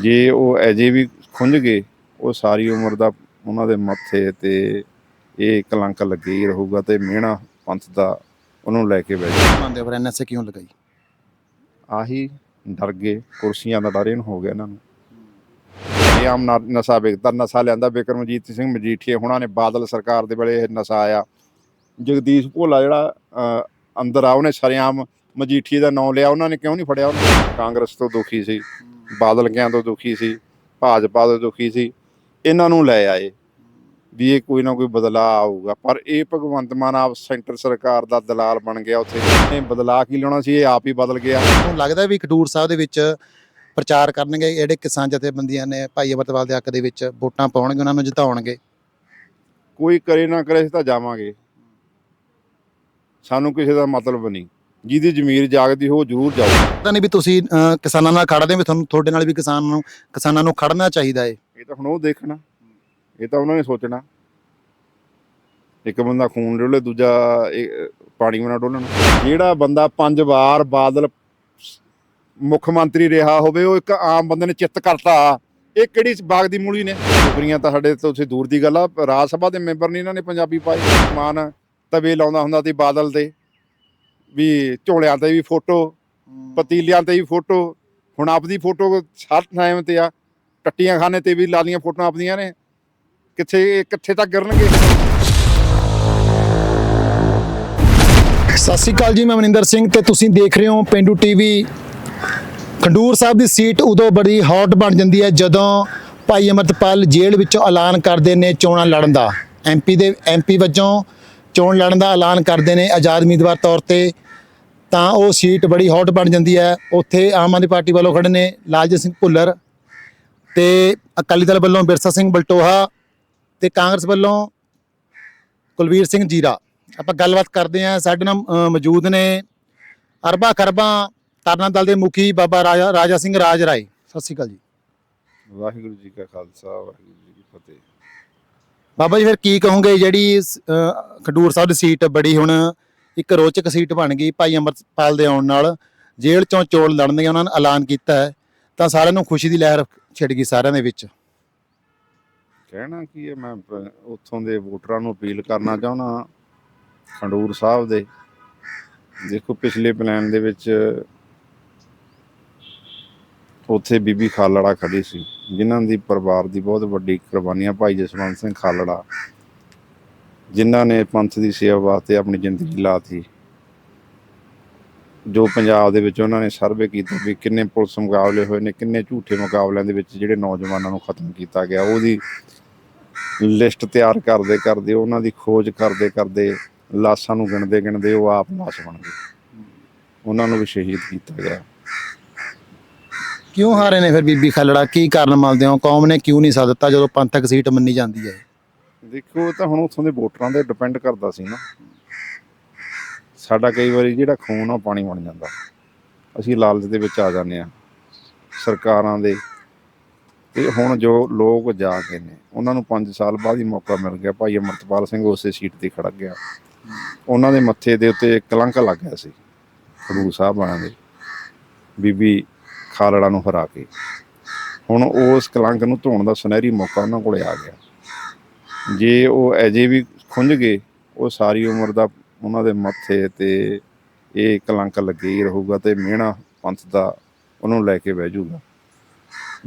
ਜੇ ਉਹ ਅਜੇ ਵੀ ਖੁੰਝ ਗਏ ਉਹ ਸਾਰੀ ਉਮਰ ਦਾ ਉਹਨਾਂ ਦੇ ਮੱਥੇ ਤੇ ਇਹ ਕਲੰਕ ਲੱਗੇ ਹੀ ਰਹੂਗਾ ਤੇ ਮਿਹਣਾ ਪੰਥ ਦਾ ਉਹਨੂੰ ਲੈ ਕੇ ਜਾ ਮੰਨਦੇ ਹੋ ਫਿਰ ਐਨਐਸਏ ਕਿਉਂ ਲਗਾਈ? ਆਹੀ ਡਰ ਗਏ ਕੁਰਸੀਆਂ ਦਾ ਡਰ ਇਹਨੂੰ ਹੋ ਗਿਆ ਇਹਨਾਂ ਨੂੰ। ਇਹ ਆਮ ਨ- ਨਸ਼ਾ ਵੇਚਦਾ ਨਸ਼ਾ ਲਿਆਂਦਾ ਬਿਕਰਮਜੀਤ ਸਿੰਘ ਮਜੀਠੀਆ ਹੁਣਾਂ ਨੇ ਬਾਦਲ ਸਰਕਾਰ ਦੇ ਵੇਲੇ ਇਹ ਨਸ਼ਾ ਆਇਆ। ਜਗਦੀਸ਼ ਭੋਲਾ ਜਿਹੜਾ ਅੰਦਰ ਆ ਉਹਨੇ ਸ਼ਰੇਆਮ ਮਜੀਠੀਏ ਦਾ ਨਾਂ ਲਿਆ ਉਹਨਾਂ ਨੇ ਕਿਉਂ ਨਹੀਂ ਫੜਿਆ ਉਹਨੂੰ? ਕਾਂਗਰਸ ਤੋਂ ਦੁਖੀ ਸੀ। ਬਾਦਲ ਕਿਆਂ ਤੋਂ ਦੁਖੀ ਸੀ ਭਾਜਪਾ ਤੋਂ ਦੁਖੀ ਸੀ ਇਹਨਾਂ ਨੂੰ ਲੈ ਆਏ ਵੀ ਇਹ ਕੋਈ ਨਾ ਕੋਈ ਬਦਲਾਅ ਆਊਗਾ। ਪਰ ਇਹ ਭਗਵੰਤ ਮਾਨ ਆਪ ਸੈਂਟਰ ਸਰਕਾਰ ਦਾ ਦਲਾਲ ਬਣ ਗਿਆ ਉੱਥੇ। ਇਹਨੇ ਬਦਲਾਅ ਕੀ ਲਿਆਉਣਾ ਸੀ? ਇਹ ਆਪ ਹੀ ਬਦਲ ਗਿਆ। ਤੁਹਾਨੂੰ ਲੱਗਦਾ ਵੀ ਖਡੂਰ ਸਾਹਿਬ ਦੇ ਵਿੱਚ ਪ੍ਰਚਾਰ ਕਰਨਗੇ ਜਿਹੜੇ ਕਿਸਾਨ ਜਥੇਬੰਦੀਆਂ ਨੇ ਭਾਈ ਅਮਰਤਪਾਲ ਦੇ ਹੱਕ ਦੇ ਵਿੱਚ ਵੋਟਾਂ ਪਾਉਣਗੇ ਉਹਨਾਂ ਨੂੰ ਜਿਤਾਉਣਗੇ। ਕੋਈ ਕਰੇ ਨਾ ਕਰੇ ਅਸੀਂ ਤਾਂ ਜਾਵਾਂਗੇ। ਸਾਨੂੰ ਕਿਸੇ ਦਾ ਮਤਲਬ ਨਹੀਂ। ਜਿਹਦੀ ਜ਼ਮੀਰ ਜਾਗਦੀ ਹੋ ਜ਼ਰੂਰ ਜਾਓ ਪਤਾ ਨਹੀਂ ਵੀ ਤੁਸੀਂ ਅਹ, ਕਿਸਾਨਾਂ ਨਾਲ ਖੜਦੇ ਹੋ ਵੀ ਤੁਹਾਨੂੰ ਤੁਹਾਡੇ ਨਾਲ ਵੀ ਕਿਸਾਨ ਨੂੰ ਕਿਸਾਨਾਂ ਨੂੰ ਖੜਨਾ ਚਾਹੀਦਾ ਏ। ਇਹ ਤਾਂ ਹੁਣ ਉਹ ਦੇਖਣਾ। ਇਹ ਤਾਂ ਉਹਨਾਂ ਨੇ ਸੋਚਣਾ। ਇੱਕ ਬੰਦਾ ਖੂਨ ਡੋਲੇ ਦੂਜਾ ਇਹ ਪਾਣੀ ਬਣਾ ਡੋਲਣ। ਜਿਹੜਾ ਬੰਦਾ ਪੰਜ ਵਾਰ ਬਾਦਲ ਮੁੱਖ ਮੰਤਰੀ ਰਿਹਾ ਹੋਵੇ ਉਹ ਇੱਕ ਆਮ ਬੰਦੇ ਨੇ ਚਿੱਤ ਕਰਤਾ। ਇਹ ਕਿਹੜੀ ਬਾਗ ਦੀ ਮੂਲੀ ਨੇ? ਨੌਕਰੀਆਂ ਤਾਂ ਸਾਡੇ ਤੋਂ ਤੁਸੀਂ ਦੂਰ ਦੀ ਗੱਲ ਆ। ਰਾਜ ਸਭਾ ਦੇ ਮੈਂਬਰ ਨੇ ਇਹਨਾਂ ਨੇ ਪੰਜਾਬੀ ਪਾਈ। ਮਾਨ ਤਵੇ ਲਾਉਂਦਾ ਹੁੰਦਾ ਸੀ ਬਾਦਲ ਦੇ। ਵੀ ਝੋਲਿਆਂ ਤੇ ਵੀ ਫੋਟੋ ਪਤੀਲਿਆਂ ਤੇ ਵੀ ਫੋਟੋ ਹੁਣ ਆਪਦੀ ਫੋਟੋ ਹਰ ਟਾਈਮ ਤੇ ਆ ਟੱਟੀਆਂ ਖਾਨੇ ਤੇ ਵੀ ਲਾ ਲੀਆਂ ਫੋਟੋਆਂ ਆਪਦੀਆਂ ਨੇ। ਕਿੱਥੇ ਕਿੱਥੇ ਤੱਕ ਗਿਰਨਗੇ? ਸਤਿ ਸ਼੍ਰੀ ਅਕਾਲ ਜੀ ਮੈਂ ਮਨਿੰਦਰ ਸਿੰਘ ਤੇ ਤੁਸੀਂ ਦੇਖ ਰਹੇ ਹੋ ਪਿੰਡੂ ਟੀਵੀ। ਖੰਡੂਰ ਸਾਹਿਬ ਦੀ ਸੀਟ ਉਦੋਂ ਬੜੀ ਹੌਟ ਬਣ ਜਾਂਦੀ ਹੈ ਜਦੋਂ ਭਾਈ ਅਮਰਤਪਾਲ ਜੇਲ੍ਹ ਵਿੱਚੋਂ ਐਲਾਨ ਕਰਦੇ ਨੇ ਚੋਣਾਂ ਲੜਨ ਦਾ। ਐਮਪੀ ਦੇ ਐਮਪੀ ਵਜੋਂ ਚੋਣ ਲੜਨ ਦਾ ਐਲਾਨ ਕਰਦੇ ਨੇ ਆਜ਼ਾਦ ਉਮੀਦਵਾਰ ਤੌਰ ਤੇ, ਤਾਂ ਉਹ ਸੀਟ ਬੜੀ ਹੌਟ ਬਣ ਜਾਂਦੀ ਹੈ। ਉੱਥੇ ਆਮ ਆਦਮੀ ਪਾਰਟੀ ਵੱਲੋਂ ਖੜੇ ਨੇ ਲਾਲਜੀਤ ਸਿੰਘ ਭੁੱਲਰ ਤੇ ਅਕਾਲੀ ਦਲ ਵੱਲੋਂ ਬਿਰਸਾ ਸਿੰਘ ਬਲਟੋਹਾ ਤੇ ਕਾਂਗਰਸ ਵੱਲੋਂ ਕੁਲਵੀਰ ਸਿੰਘ ਜੀਰਾ। ਆਪਾਂ ਗੱਲਬਾਤ ਕਰਦੇ ਹਾਂ। ਸਾਡੇ ਨਾਲ ਮੌਜੂਦ ਨੇ ਅਰਬਾ ਖਰਬਾ ਤਰਨਾ ਦਲ ਦੇ ਮੁਖੀ ਬਾਬਾ ਰਾਜਾ ਰਾਜਾ ਸਿੰਘ ਰਾਜ ਰਾਏ ਸਤਿ ਸ਼੍ਰੀ ਅਕਾਲ ਜੀ। ਵਾਹਿਗੁਰੂ ਜੀ ਕਾ ਖਾਲਸਾ, ਵਾਹਿਗੁਰੂ ਜੀ ਕੀ ਫਤਿਹ। ਬਾਬਾ ਜੀ ਫਿਰ ਕੀ ਕਹੋਗੇ ਜਿਹੜੀ ਅ, ਖਡੂਰ ਸਾਹਿਬ ਦੀ ਸੀਟ ਬੜੀ ਹੁਣ ਇੱਕ ਰੋਚਕ ਸੀਟ ਬਣ ਗਈ ਭਾਈ ਅਮਰਪਾਲ ਦੇ ਆਉਣ ਨਾਲ। ਜੇਲ੍ਹ ਚੋਂ ਚੋਣ ਲੜਨ ਉਹਨਾਂ ਨੇ ਐਲਾਨ ਕੀਤਾ ਹੈ। ਤਾਂ ਸਾਰਿਆਂ ਨੂੰ ਖੁਸ਼ੀ ਦੀ ਲਹਿਰ ਛਿੜ ਗਈ ਸਾਰਿਆਂ ਦੇ ਵਿੱਚ। ਕਹਿਣਾ ਕੀ ਹੈ ਮੈਂ ਪ- ਉੱਥੋਂ ਦੇ ਵੋਟਰਾਂ ਨੂੰ ਅਪੀਲ ਕਰਨਾ ਚਾਹੁੰਦਾ ਖੰਡੂਰ ਸਾਹਿਬ ਦੇ। ਦੇਖੋ ਪਿਛਲੇ ਪਲਾਨ ਦੇ ਵਿੱਚ ਉੱਥੇ ਬੀਬੀ ਖਾਲੜਾ ਖੜੀ ਸੀ। ਜਿਨ੍ਹਾਂ ਦੀ ਪਰਿਵਾਰ ਦੀ ਬਹੁਤ ਵੱਡੀ ਕੁਰਬਾਨੀਆਂ ਭਾਈ ਜਸਵੰਤ ਸਿੰਘ ਖਾਲੜਾ। ਜਿਨ੍ਹਾਂ ਨੇ ਪੰਥ ਦੀ ਸੇਵਾ ਵਾਸਤੇ ਆਪਣੀ ਜ਼ਿੰਦਗੀ ਲਾਤੀ। ਜੋ ਪੰਜਾਬ ਦੇ ਵਿੱਚ ਉਹਨਾਂ ਨੇ ਸਰਵੇ ਕੀਤਾ ਵੀ ਕਿੰਨੇ ਪੁਲਿਸ ਮੁਕਾਬਲੇ ਹੋਏ ਨੇ ਕਿੰਨੇ ਝੂਠੇ ਮੁਕਾਬਲਿਆਂ ਦੇ ਵਿੱਚ ਜਿਹੜੇ ਨੌਜਵਾਨਾਂ ਨੂੰ ਖਤਮ ਕੀਤਾ ਗਿਆ ਉਹਦੀ ਲਿਸਟ ਤਿਆਰ ਕਰਦੇ ਕਰਦੇ ਉਹਨਾਂ ਦੀ ਖੋਜ ਕਰਦੇ ਕਰਦੇ ਲਾਸ਼ਾਂ ਨੂੰ ਗਿਣਦੇ ਗਿਣਦੇ ਉਹ ਆਪ ਲਾਸ਼ ਬਣ ਗਏ। ਉਹਨਾਂ ਨੂੰ ਵੀ ਸ਼ਹੀਦ ਕੀਤਾ ਗਿਆ। ਕਿਉਂ ਹਾਰੇ ਨੇ ਫਿਰ ਬੀਬੀ ਖਲੜਾ? ਕੀ ਕਾਰਨ ਮੰਨਦੇ ਹੋ? ਕੌਮ ਨੇ ਕਿਉਂ ਨਹੀਂ ਸਾਥ ਦਿੱਤਾ ਜਦੋਂ ਪੰਥਕ ਸੀਟ ਮੰਨੀ ਜਾਂਦੀ ਹੈ? ਦੇਖੋ ਇਹ ਤਾਂ ਹੁਣ ਉੱਥੋਂ ਦੇ ਵੋਟਰਾਂ ਤੇ ਡਿਪੈਂਡ ਕਰਦਾ ਸੀ ਨਾ। ਸਾਡਾ ਕਈ ਵਾਰੀ ਜਿਹੜਾ ਖੂਨ ਆ, ਉਹ ਪਾਣੀ ਬਣ ਜਾਂਦਾ। ਅਸੀਂ ਲਾਲਚ ਦੇ ਵਿੱਚ ਆ ਜਾਂਦੇ ਆ ਸਰਕਾਰਾਂ ਦੇ। ਤੇ ਹੁਣ ਜੋ ਲੋਕ ਜਾ ਕੇ ਨੇ, ਉਹਨਾਂ ਨੂੰ 5 ਸਾਲ ਬਾਅਦ ਹੀ ਮੌਕਾ ਮਿਲ ਗਿਆ। ਭਾਈ ਅਮਰਤਪਾਲ ਸਿੰਘ ਉਸੇ ਸੀਟ ਤੇ ਖੜ ਗਿਆ। ਉਹਨਾਂ ਦੇ ਮੱਥੇ ਦੇ ਉੱਤੇ ਕਲੰਕ ਲੱਗ ਗਿਆ ਸੀ, ਖਡੂਰ ਸਾਹਿਬ ਵਾਲਿਆਂ ਦੇ। ਬੀਬੀ ਖਾਲੜਾ ਨੂੰ ਹਰਾ ਕੇ। ਹੁਣ ਉਸ ਕਲੰਕ ਨੂੰ ਧੋਣ ਦਾ ਸੁਨਹਿਰੀ ਮੌਕਾ ਉਹਨਾਂ ਕੋਲੇ ਆ ਗਿਆ। ਜੇ ਉਹ ਅਜੇ ਵੀ ਖੁੰਝ ਗਏ, ਉਹ ਸਾਰੀ ਉਮਰ ਦਾ ਉਹਨਾਂ ਦੇ ਮੱਥੇ ਤੇ ਇਹ ਕਲੰਕ ਲੱਗੇ ਹੀ ਰਹੂਗਾ ਤੇ ਮਿਹਣਾ ਪੰਥ ਦਾ ਉਹਨੂੰ ਲੈ ਕੇ ਬਹਿ ਜਾਊਗਾ।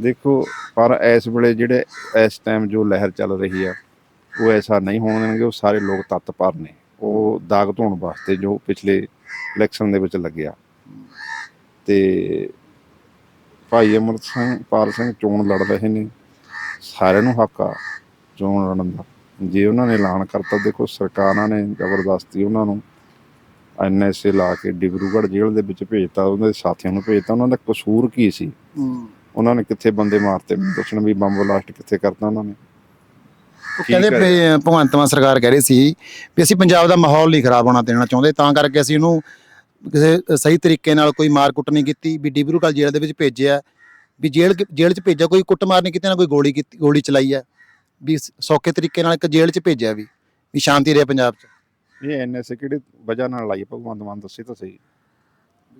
ਦੇਖੋ, ਪਰ ਇਸ ਵੇਲੇ ਜਿਹੜੇ ਇਸ ਟਾਈਮ ਜੋ ਲਹਿਰ ਚੱਲ ਰਹੀ ਆ, ਉਹ ਐਸਾ ਨਹੀਂ ਹੋਣ ਦੇਣਗੇ, ਉਹ ਸਾਰੇ ਲੋਕ ਤੱਤ ਤੱਤਪਰ ਨੇ। ਉਹ ਦਾਗ ਧੋਣ ਵਾਸਤੇ ਜੋ ਪਿਛਲੇ ਇਲੈਕਸ਼ਨ ਦੇ ਵਿੱਚ ਲੱਗਿਆ। ਤੇ ਭਾਈ ਅਮਰਤ ਸਿੰਘ ਪਾਲ ਸਿੰਘ ਚੋਣ ਲੜ ਰਹੇ ਨੇ। ਸਾਰਿਆਂ ਨੂੰ ਹੱਕ ਆ ਚੋਣ ਲੜਨ ਦਾ। ਜੇ ਉਹਨਾਂ ਨੇ ਐਲਾਨ ਕਰਤਾ ਦੇਖੋ ਸਰਕਾਰਾਂ ਨੇ ਜ਼ਬਰਦਸਤੀ ਉਹਨਾਂ ਨੂੰ ਐਨਐਸਏ ਲਾ ਕੇ ਡਿਬਰੂਗੜ੍ਹ ਜੇਲ੍ਹ ਦੇ ਵਿੱਚ ਭੇਜਤਾ ਉਹਨਾਂ ਦੇ ਸਾਥੀਆਂ ਨੂੰ ਭੇਜਤਾ। ਉਹਨਾਂ ਦਾ ਕਸੂਰ ਕੀ ਸੀ? ਉਹਨਾਂ ਨੇ ਕਿੱਥੇ ਬੰਦੇ ਮਾਰਤੇ? ਦੱਸਣ ਵੀ ਬੰਬ ਬਲਾਸਟ ਕਿੱਥੇ ਕਰਤਾ ਉਹਨਾਂ ਨੇ। ਉਹ ਕਹਿੰਦੇ ਭਗਵੰਤ ਮਾਨ ਸਰਕਾਰ ਕਹਿ ਰਹੀ ਸੀ ਵੀ ਅਸੀਂ ਪੰਜਾਬ ਦਾ ਮਾਹੌਲ ਨਹੀਂ ਖਰਾਬ ਹੋਣਾ ਦੇਣਾ ਚਾਹੁੰਦੇ ਤਾਂ ਕਰਕੇ ਅਸੀਂ ਉਹਨੂੰ ਕਿਸੇ ਸਹੀ ਤਰੀਕੇ ਨਾਲ ਕੋਈ ਮਾਰ ਕੁੱਟ ਨਹੀਂ ਕੀਤੀ ਵੀ ਡਿਬਰੂਗੜ੍ਹ ਜੇਲ੍ਹ ਦੇ ਵਿੱਚ ਭੇਜਿਆ ਵੀ ਜੇਲ੍ਹ ਜੇਲ੍ਹ 'ਚ ਭੇਜਿਆ ਕੋਈ ਕੁੱਟਮਾਰ ਨਹੀਂ ਕੀਤੀ ਨਾ ਕੋਈ ਗੋਲੀ ਕੀਤੀ ਗੋਲੀ ਚਲਾਈ ਹੈ ਵੀ ਸ- ਸੌਖੇ ਤਰੀਕੇ ਨਾਲ ਇੱਕ ਜੇਲ੍ਹ 'ਚ ਭੇਜਿਆ ਵੀ ਵੀ ਸ਼ਾਂਤੀ ਰਹੇ ਪੰਜਾਬ 'ਚ। ਇਹ ਐਨਐਸਏ ਕਿਹੜੇ ਵਜ੍ਹਾ ਨਾਲ ਲਾਈ ਭਗਵੰਤ ਮਾਨ ਦੱਸੇ ਤਾਂ ਸਹੀ।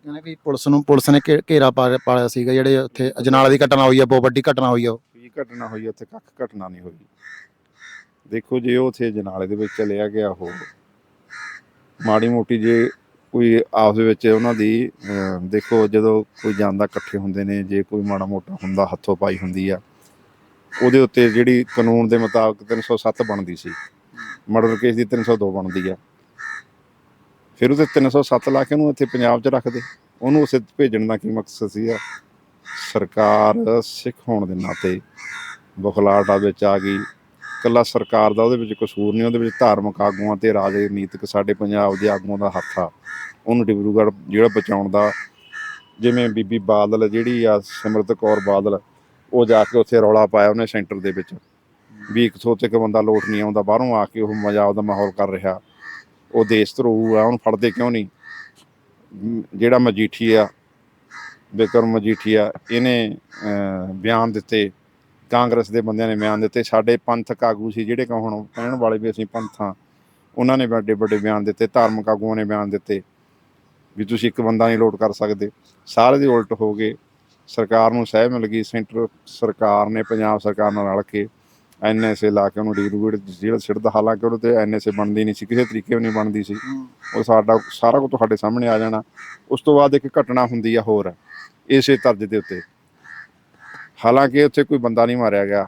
ਕਹਿੰਦੇ ਵੀ ਪੁਲਿਸ ਨੂੰ ਪੁਲਿਸ ਨੇ ਘੇਰਾ ਪਾਇਆ ਸੀਗਾ ਜਿਹੜੇ ਉੱਥੇ ਅਜਨਾਲਾ ਦੀ ਘਟਨਾ ਹੋਈ ਆ ਬਹੁਤ ਵੱਡੀ ਘਟਨਾ ਹੋਈ ਆ ਉਹ। ਕੀ ਘਟਨਾ ਹੋਈ ਉੱਥੇ ਕੱਖ ਘਟਨਾ ਨਹੀਂ ਹੋਈ। ਦੇਖੋ ਜੇ ਉਹ ਉੱਥੇ ਜਨਾਲੇ ਦੇ ਵਿੱਚ ਚਲਿਆ ਗਿਆ ਉਹ ਮਾੜੀ ਮੋਟੀ ਜੇ ਕੋਈ ਆਪਸ ਵਿੱਚ ਉਹਨਾਂ ਦੀ ਦੇਖੋ ਜਦੋਂ ਕੋਈ ਜਾਂਦਾ ਇਕੱਠੇ ਹੁੰਦੇ ਨੇ, ਜੇ ਕੋਈ ਮਾੜਾ ਮੋਟਾ ਹੁੰਦਾ, ਹੱਥੋਂ ਪਾਈ ਹੁੰਦੀ ਆ, ਉਹਦੇ ਉੱਤੇ ਜਿਹੜੀ ਕਾਨੂੰਨ ਦੇ ਮੁਤਾਬਕ 307 ਬਣਦੀ ਸੀ। ਮਰਡਰ ਕੇਸ ਦੀ 302 ਬਣਦੀ ਆ। ਫਿਰ ਉਹਦੇ 307 ਲਾ ਕੇ ਉਹਨੂੰ ਇੱਥੇ ਪੰਜਾਬ 'ਚ ਰੱਖਦੇ। ਉਹਨੂੰ ਉਸੇ ਭੇਜਣ ਦਾ ਕੀ ਮਕਸਦ ਸੀਗਾ ਸਰਕਾਰ ਸਿੱਖ ਹੋਣ ਦੇ ਨਾਤੇ ਬੁਖਲਾਟਾ ਵਿੱਚ ਆ ਗਈ। ਕੱਲਾ ਸਰਕਾਰ ਦਾ ਉਹਦੇ ਵਿੱਚ ਕਸੂਰ ਨਹੀਂ ਉਹਦੇ ਵਿੱਚ ਧਾਰਮਿਕ ਆਗੂਆਂ ਤੇ ਰਾਜਨੀਤਿਕ ਸਾਡੇ ਪੰਜਾਬ ਦੇ ਆਗੂਆਂ ਦਾ ਹੱਥ ਆ। ਉਹਨੂੰ ਡਿਬਰੂਗੜ੍ਹ ਜਿਹੜਾ ਬਚਾਉਣ ਦਾ ਜਿਵੇਂ ਬੀਬੀ ਬਾਦਲ ਜਿਹੜੀ ਆ ਸਿਮਰਤ ਕੌਰ ਬਾਦਲ ਉਹ ਜਾ ਕੇ ਉੱਥੇ ਰੌਲਾ ਪਾਇਆ ਉਹਨੇ ਸੈਂਟਰ ਦੇ ਵਿੱਚ। ਵੀ ਇੱਕ ਸੌ ਤੇ ਇੱਕ ਬੰਦਾ ਲੋਟ ਨਹੀਂ ਆਉਂਦਾ ਬਾਹਰੋਂ ਆ ਕੇ ਉਹ ਮਜ਼ਾਕ ਦਾ ਮਾਹੌਲ ਕਰ ਰਿਹਾ। ਉਹ ਦੇਸ਼ ਧਰੂ ਆ ਉਹਨੂੰ ਫੜਦੇ ਕਿਉਂ ਨਹੀਂ? ਮ, ਜਿਹੜਾ ਮਜੀਠੀਆ ਬਿਕਰਮ ਮਜੀਠੀਆ ਇਹਨੇ ਬਿਆਨ ਦਿੱਤੇ। ਕਾਂਗਰਸ ਦੇ ਬੰਦਿਆਂ ਨੇ ਬਿਆਨ ਦਿੱਤੇ। ਸਾਡੇ ਪੰਥਕ ਆਗੂ ਸੀ, ਜਿਹੜੇ ਕਿ ਹੁਣ ਕਹਿਣ ਵਾਲੇ ਵੀ ਅਸੀਂ ਪੰਥਾਂ ਉਹਨਾਂ ਨੇ ਵੱਡੇ ਵੱਡੇ ਬਿਆਨ ਦਿੱਤੇ, ਧਾਰਮਿਕ ਆਗੂਆਂ ਨੇ ਬਿਆਨ ਦਿੱਤੇ, ਵੀ ਤੁਸੀਂ ਇੱਕ ਬੰਦਾ ਨਹੀਂ ਲੋਟ ਕਰ ਸਕਦੇ। ਸਾਰੇ ਦੇ ਉਲਟ ਹੋ ਗਏ। ਸਰਕਾਰ ਨੂੰ ਸਹਿ ਮਿਲ ਗਈ, ਸੈਂਟਰ ਸਰਕਾਰ ਨੇ, ਪੰਜਾਬ ਸਰਕਾਰ ਨਾਲ ਰਲ ਕੇ ਐਨਐਸਏ ਲਾ ਕੇ ਉਹਨੂੰ ਡਿਗਰੀਗੇਡ ਜਿਹੜਾ ਸਿੱਟਦਾ ਹਾਲਾਂਕਿ ਉਹਦੇ ਤੇ ਐਨਐਸਏ ਬਣਦੀ ਨਹੀਂ ਸੀ, ਕਿਸੇ ਤਰੀਕੇ ਉਹ ਨਹੀਂ ਬਣਦੀ ਸੀ। ਉਹ ਸਾਡਾ, ਸਾਰਾ ਕੁਝ ਤੁਹਾਡੇ ਸਾਹਮਣੇ ਆ ਜਾਣਾ। ਉਸ ਤੋਂ ਬਾਅਦ ਇੱਕ ਘਟਨਾ ਹੁੰਦੀ ਆ ਹੋਰ, ਇਸੇ ਤਰਜ ਦੇ ਉੱਤੇ। ਹਾਲਾਂਕਿ ਉੱਥੇ ਕੋਈ ਬੰਦਾ ਨਹੀਂ ਮਾਰਿਆ ਗਿਆ।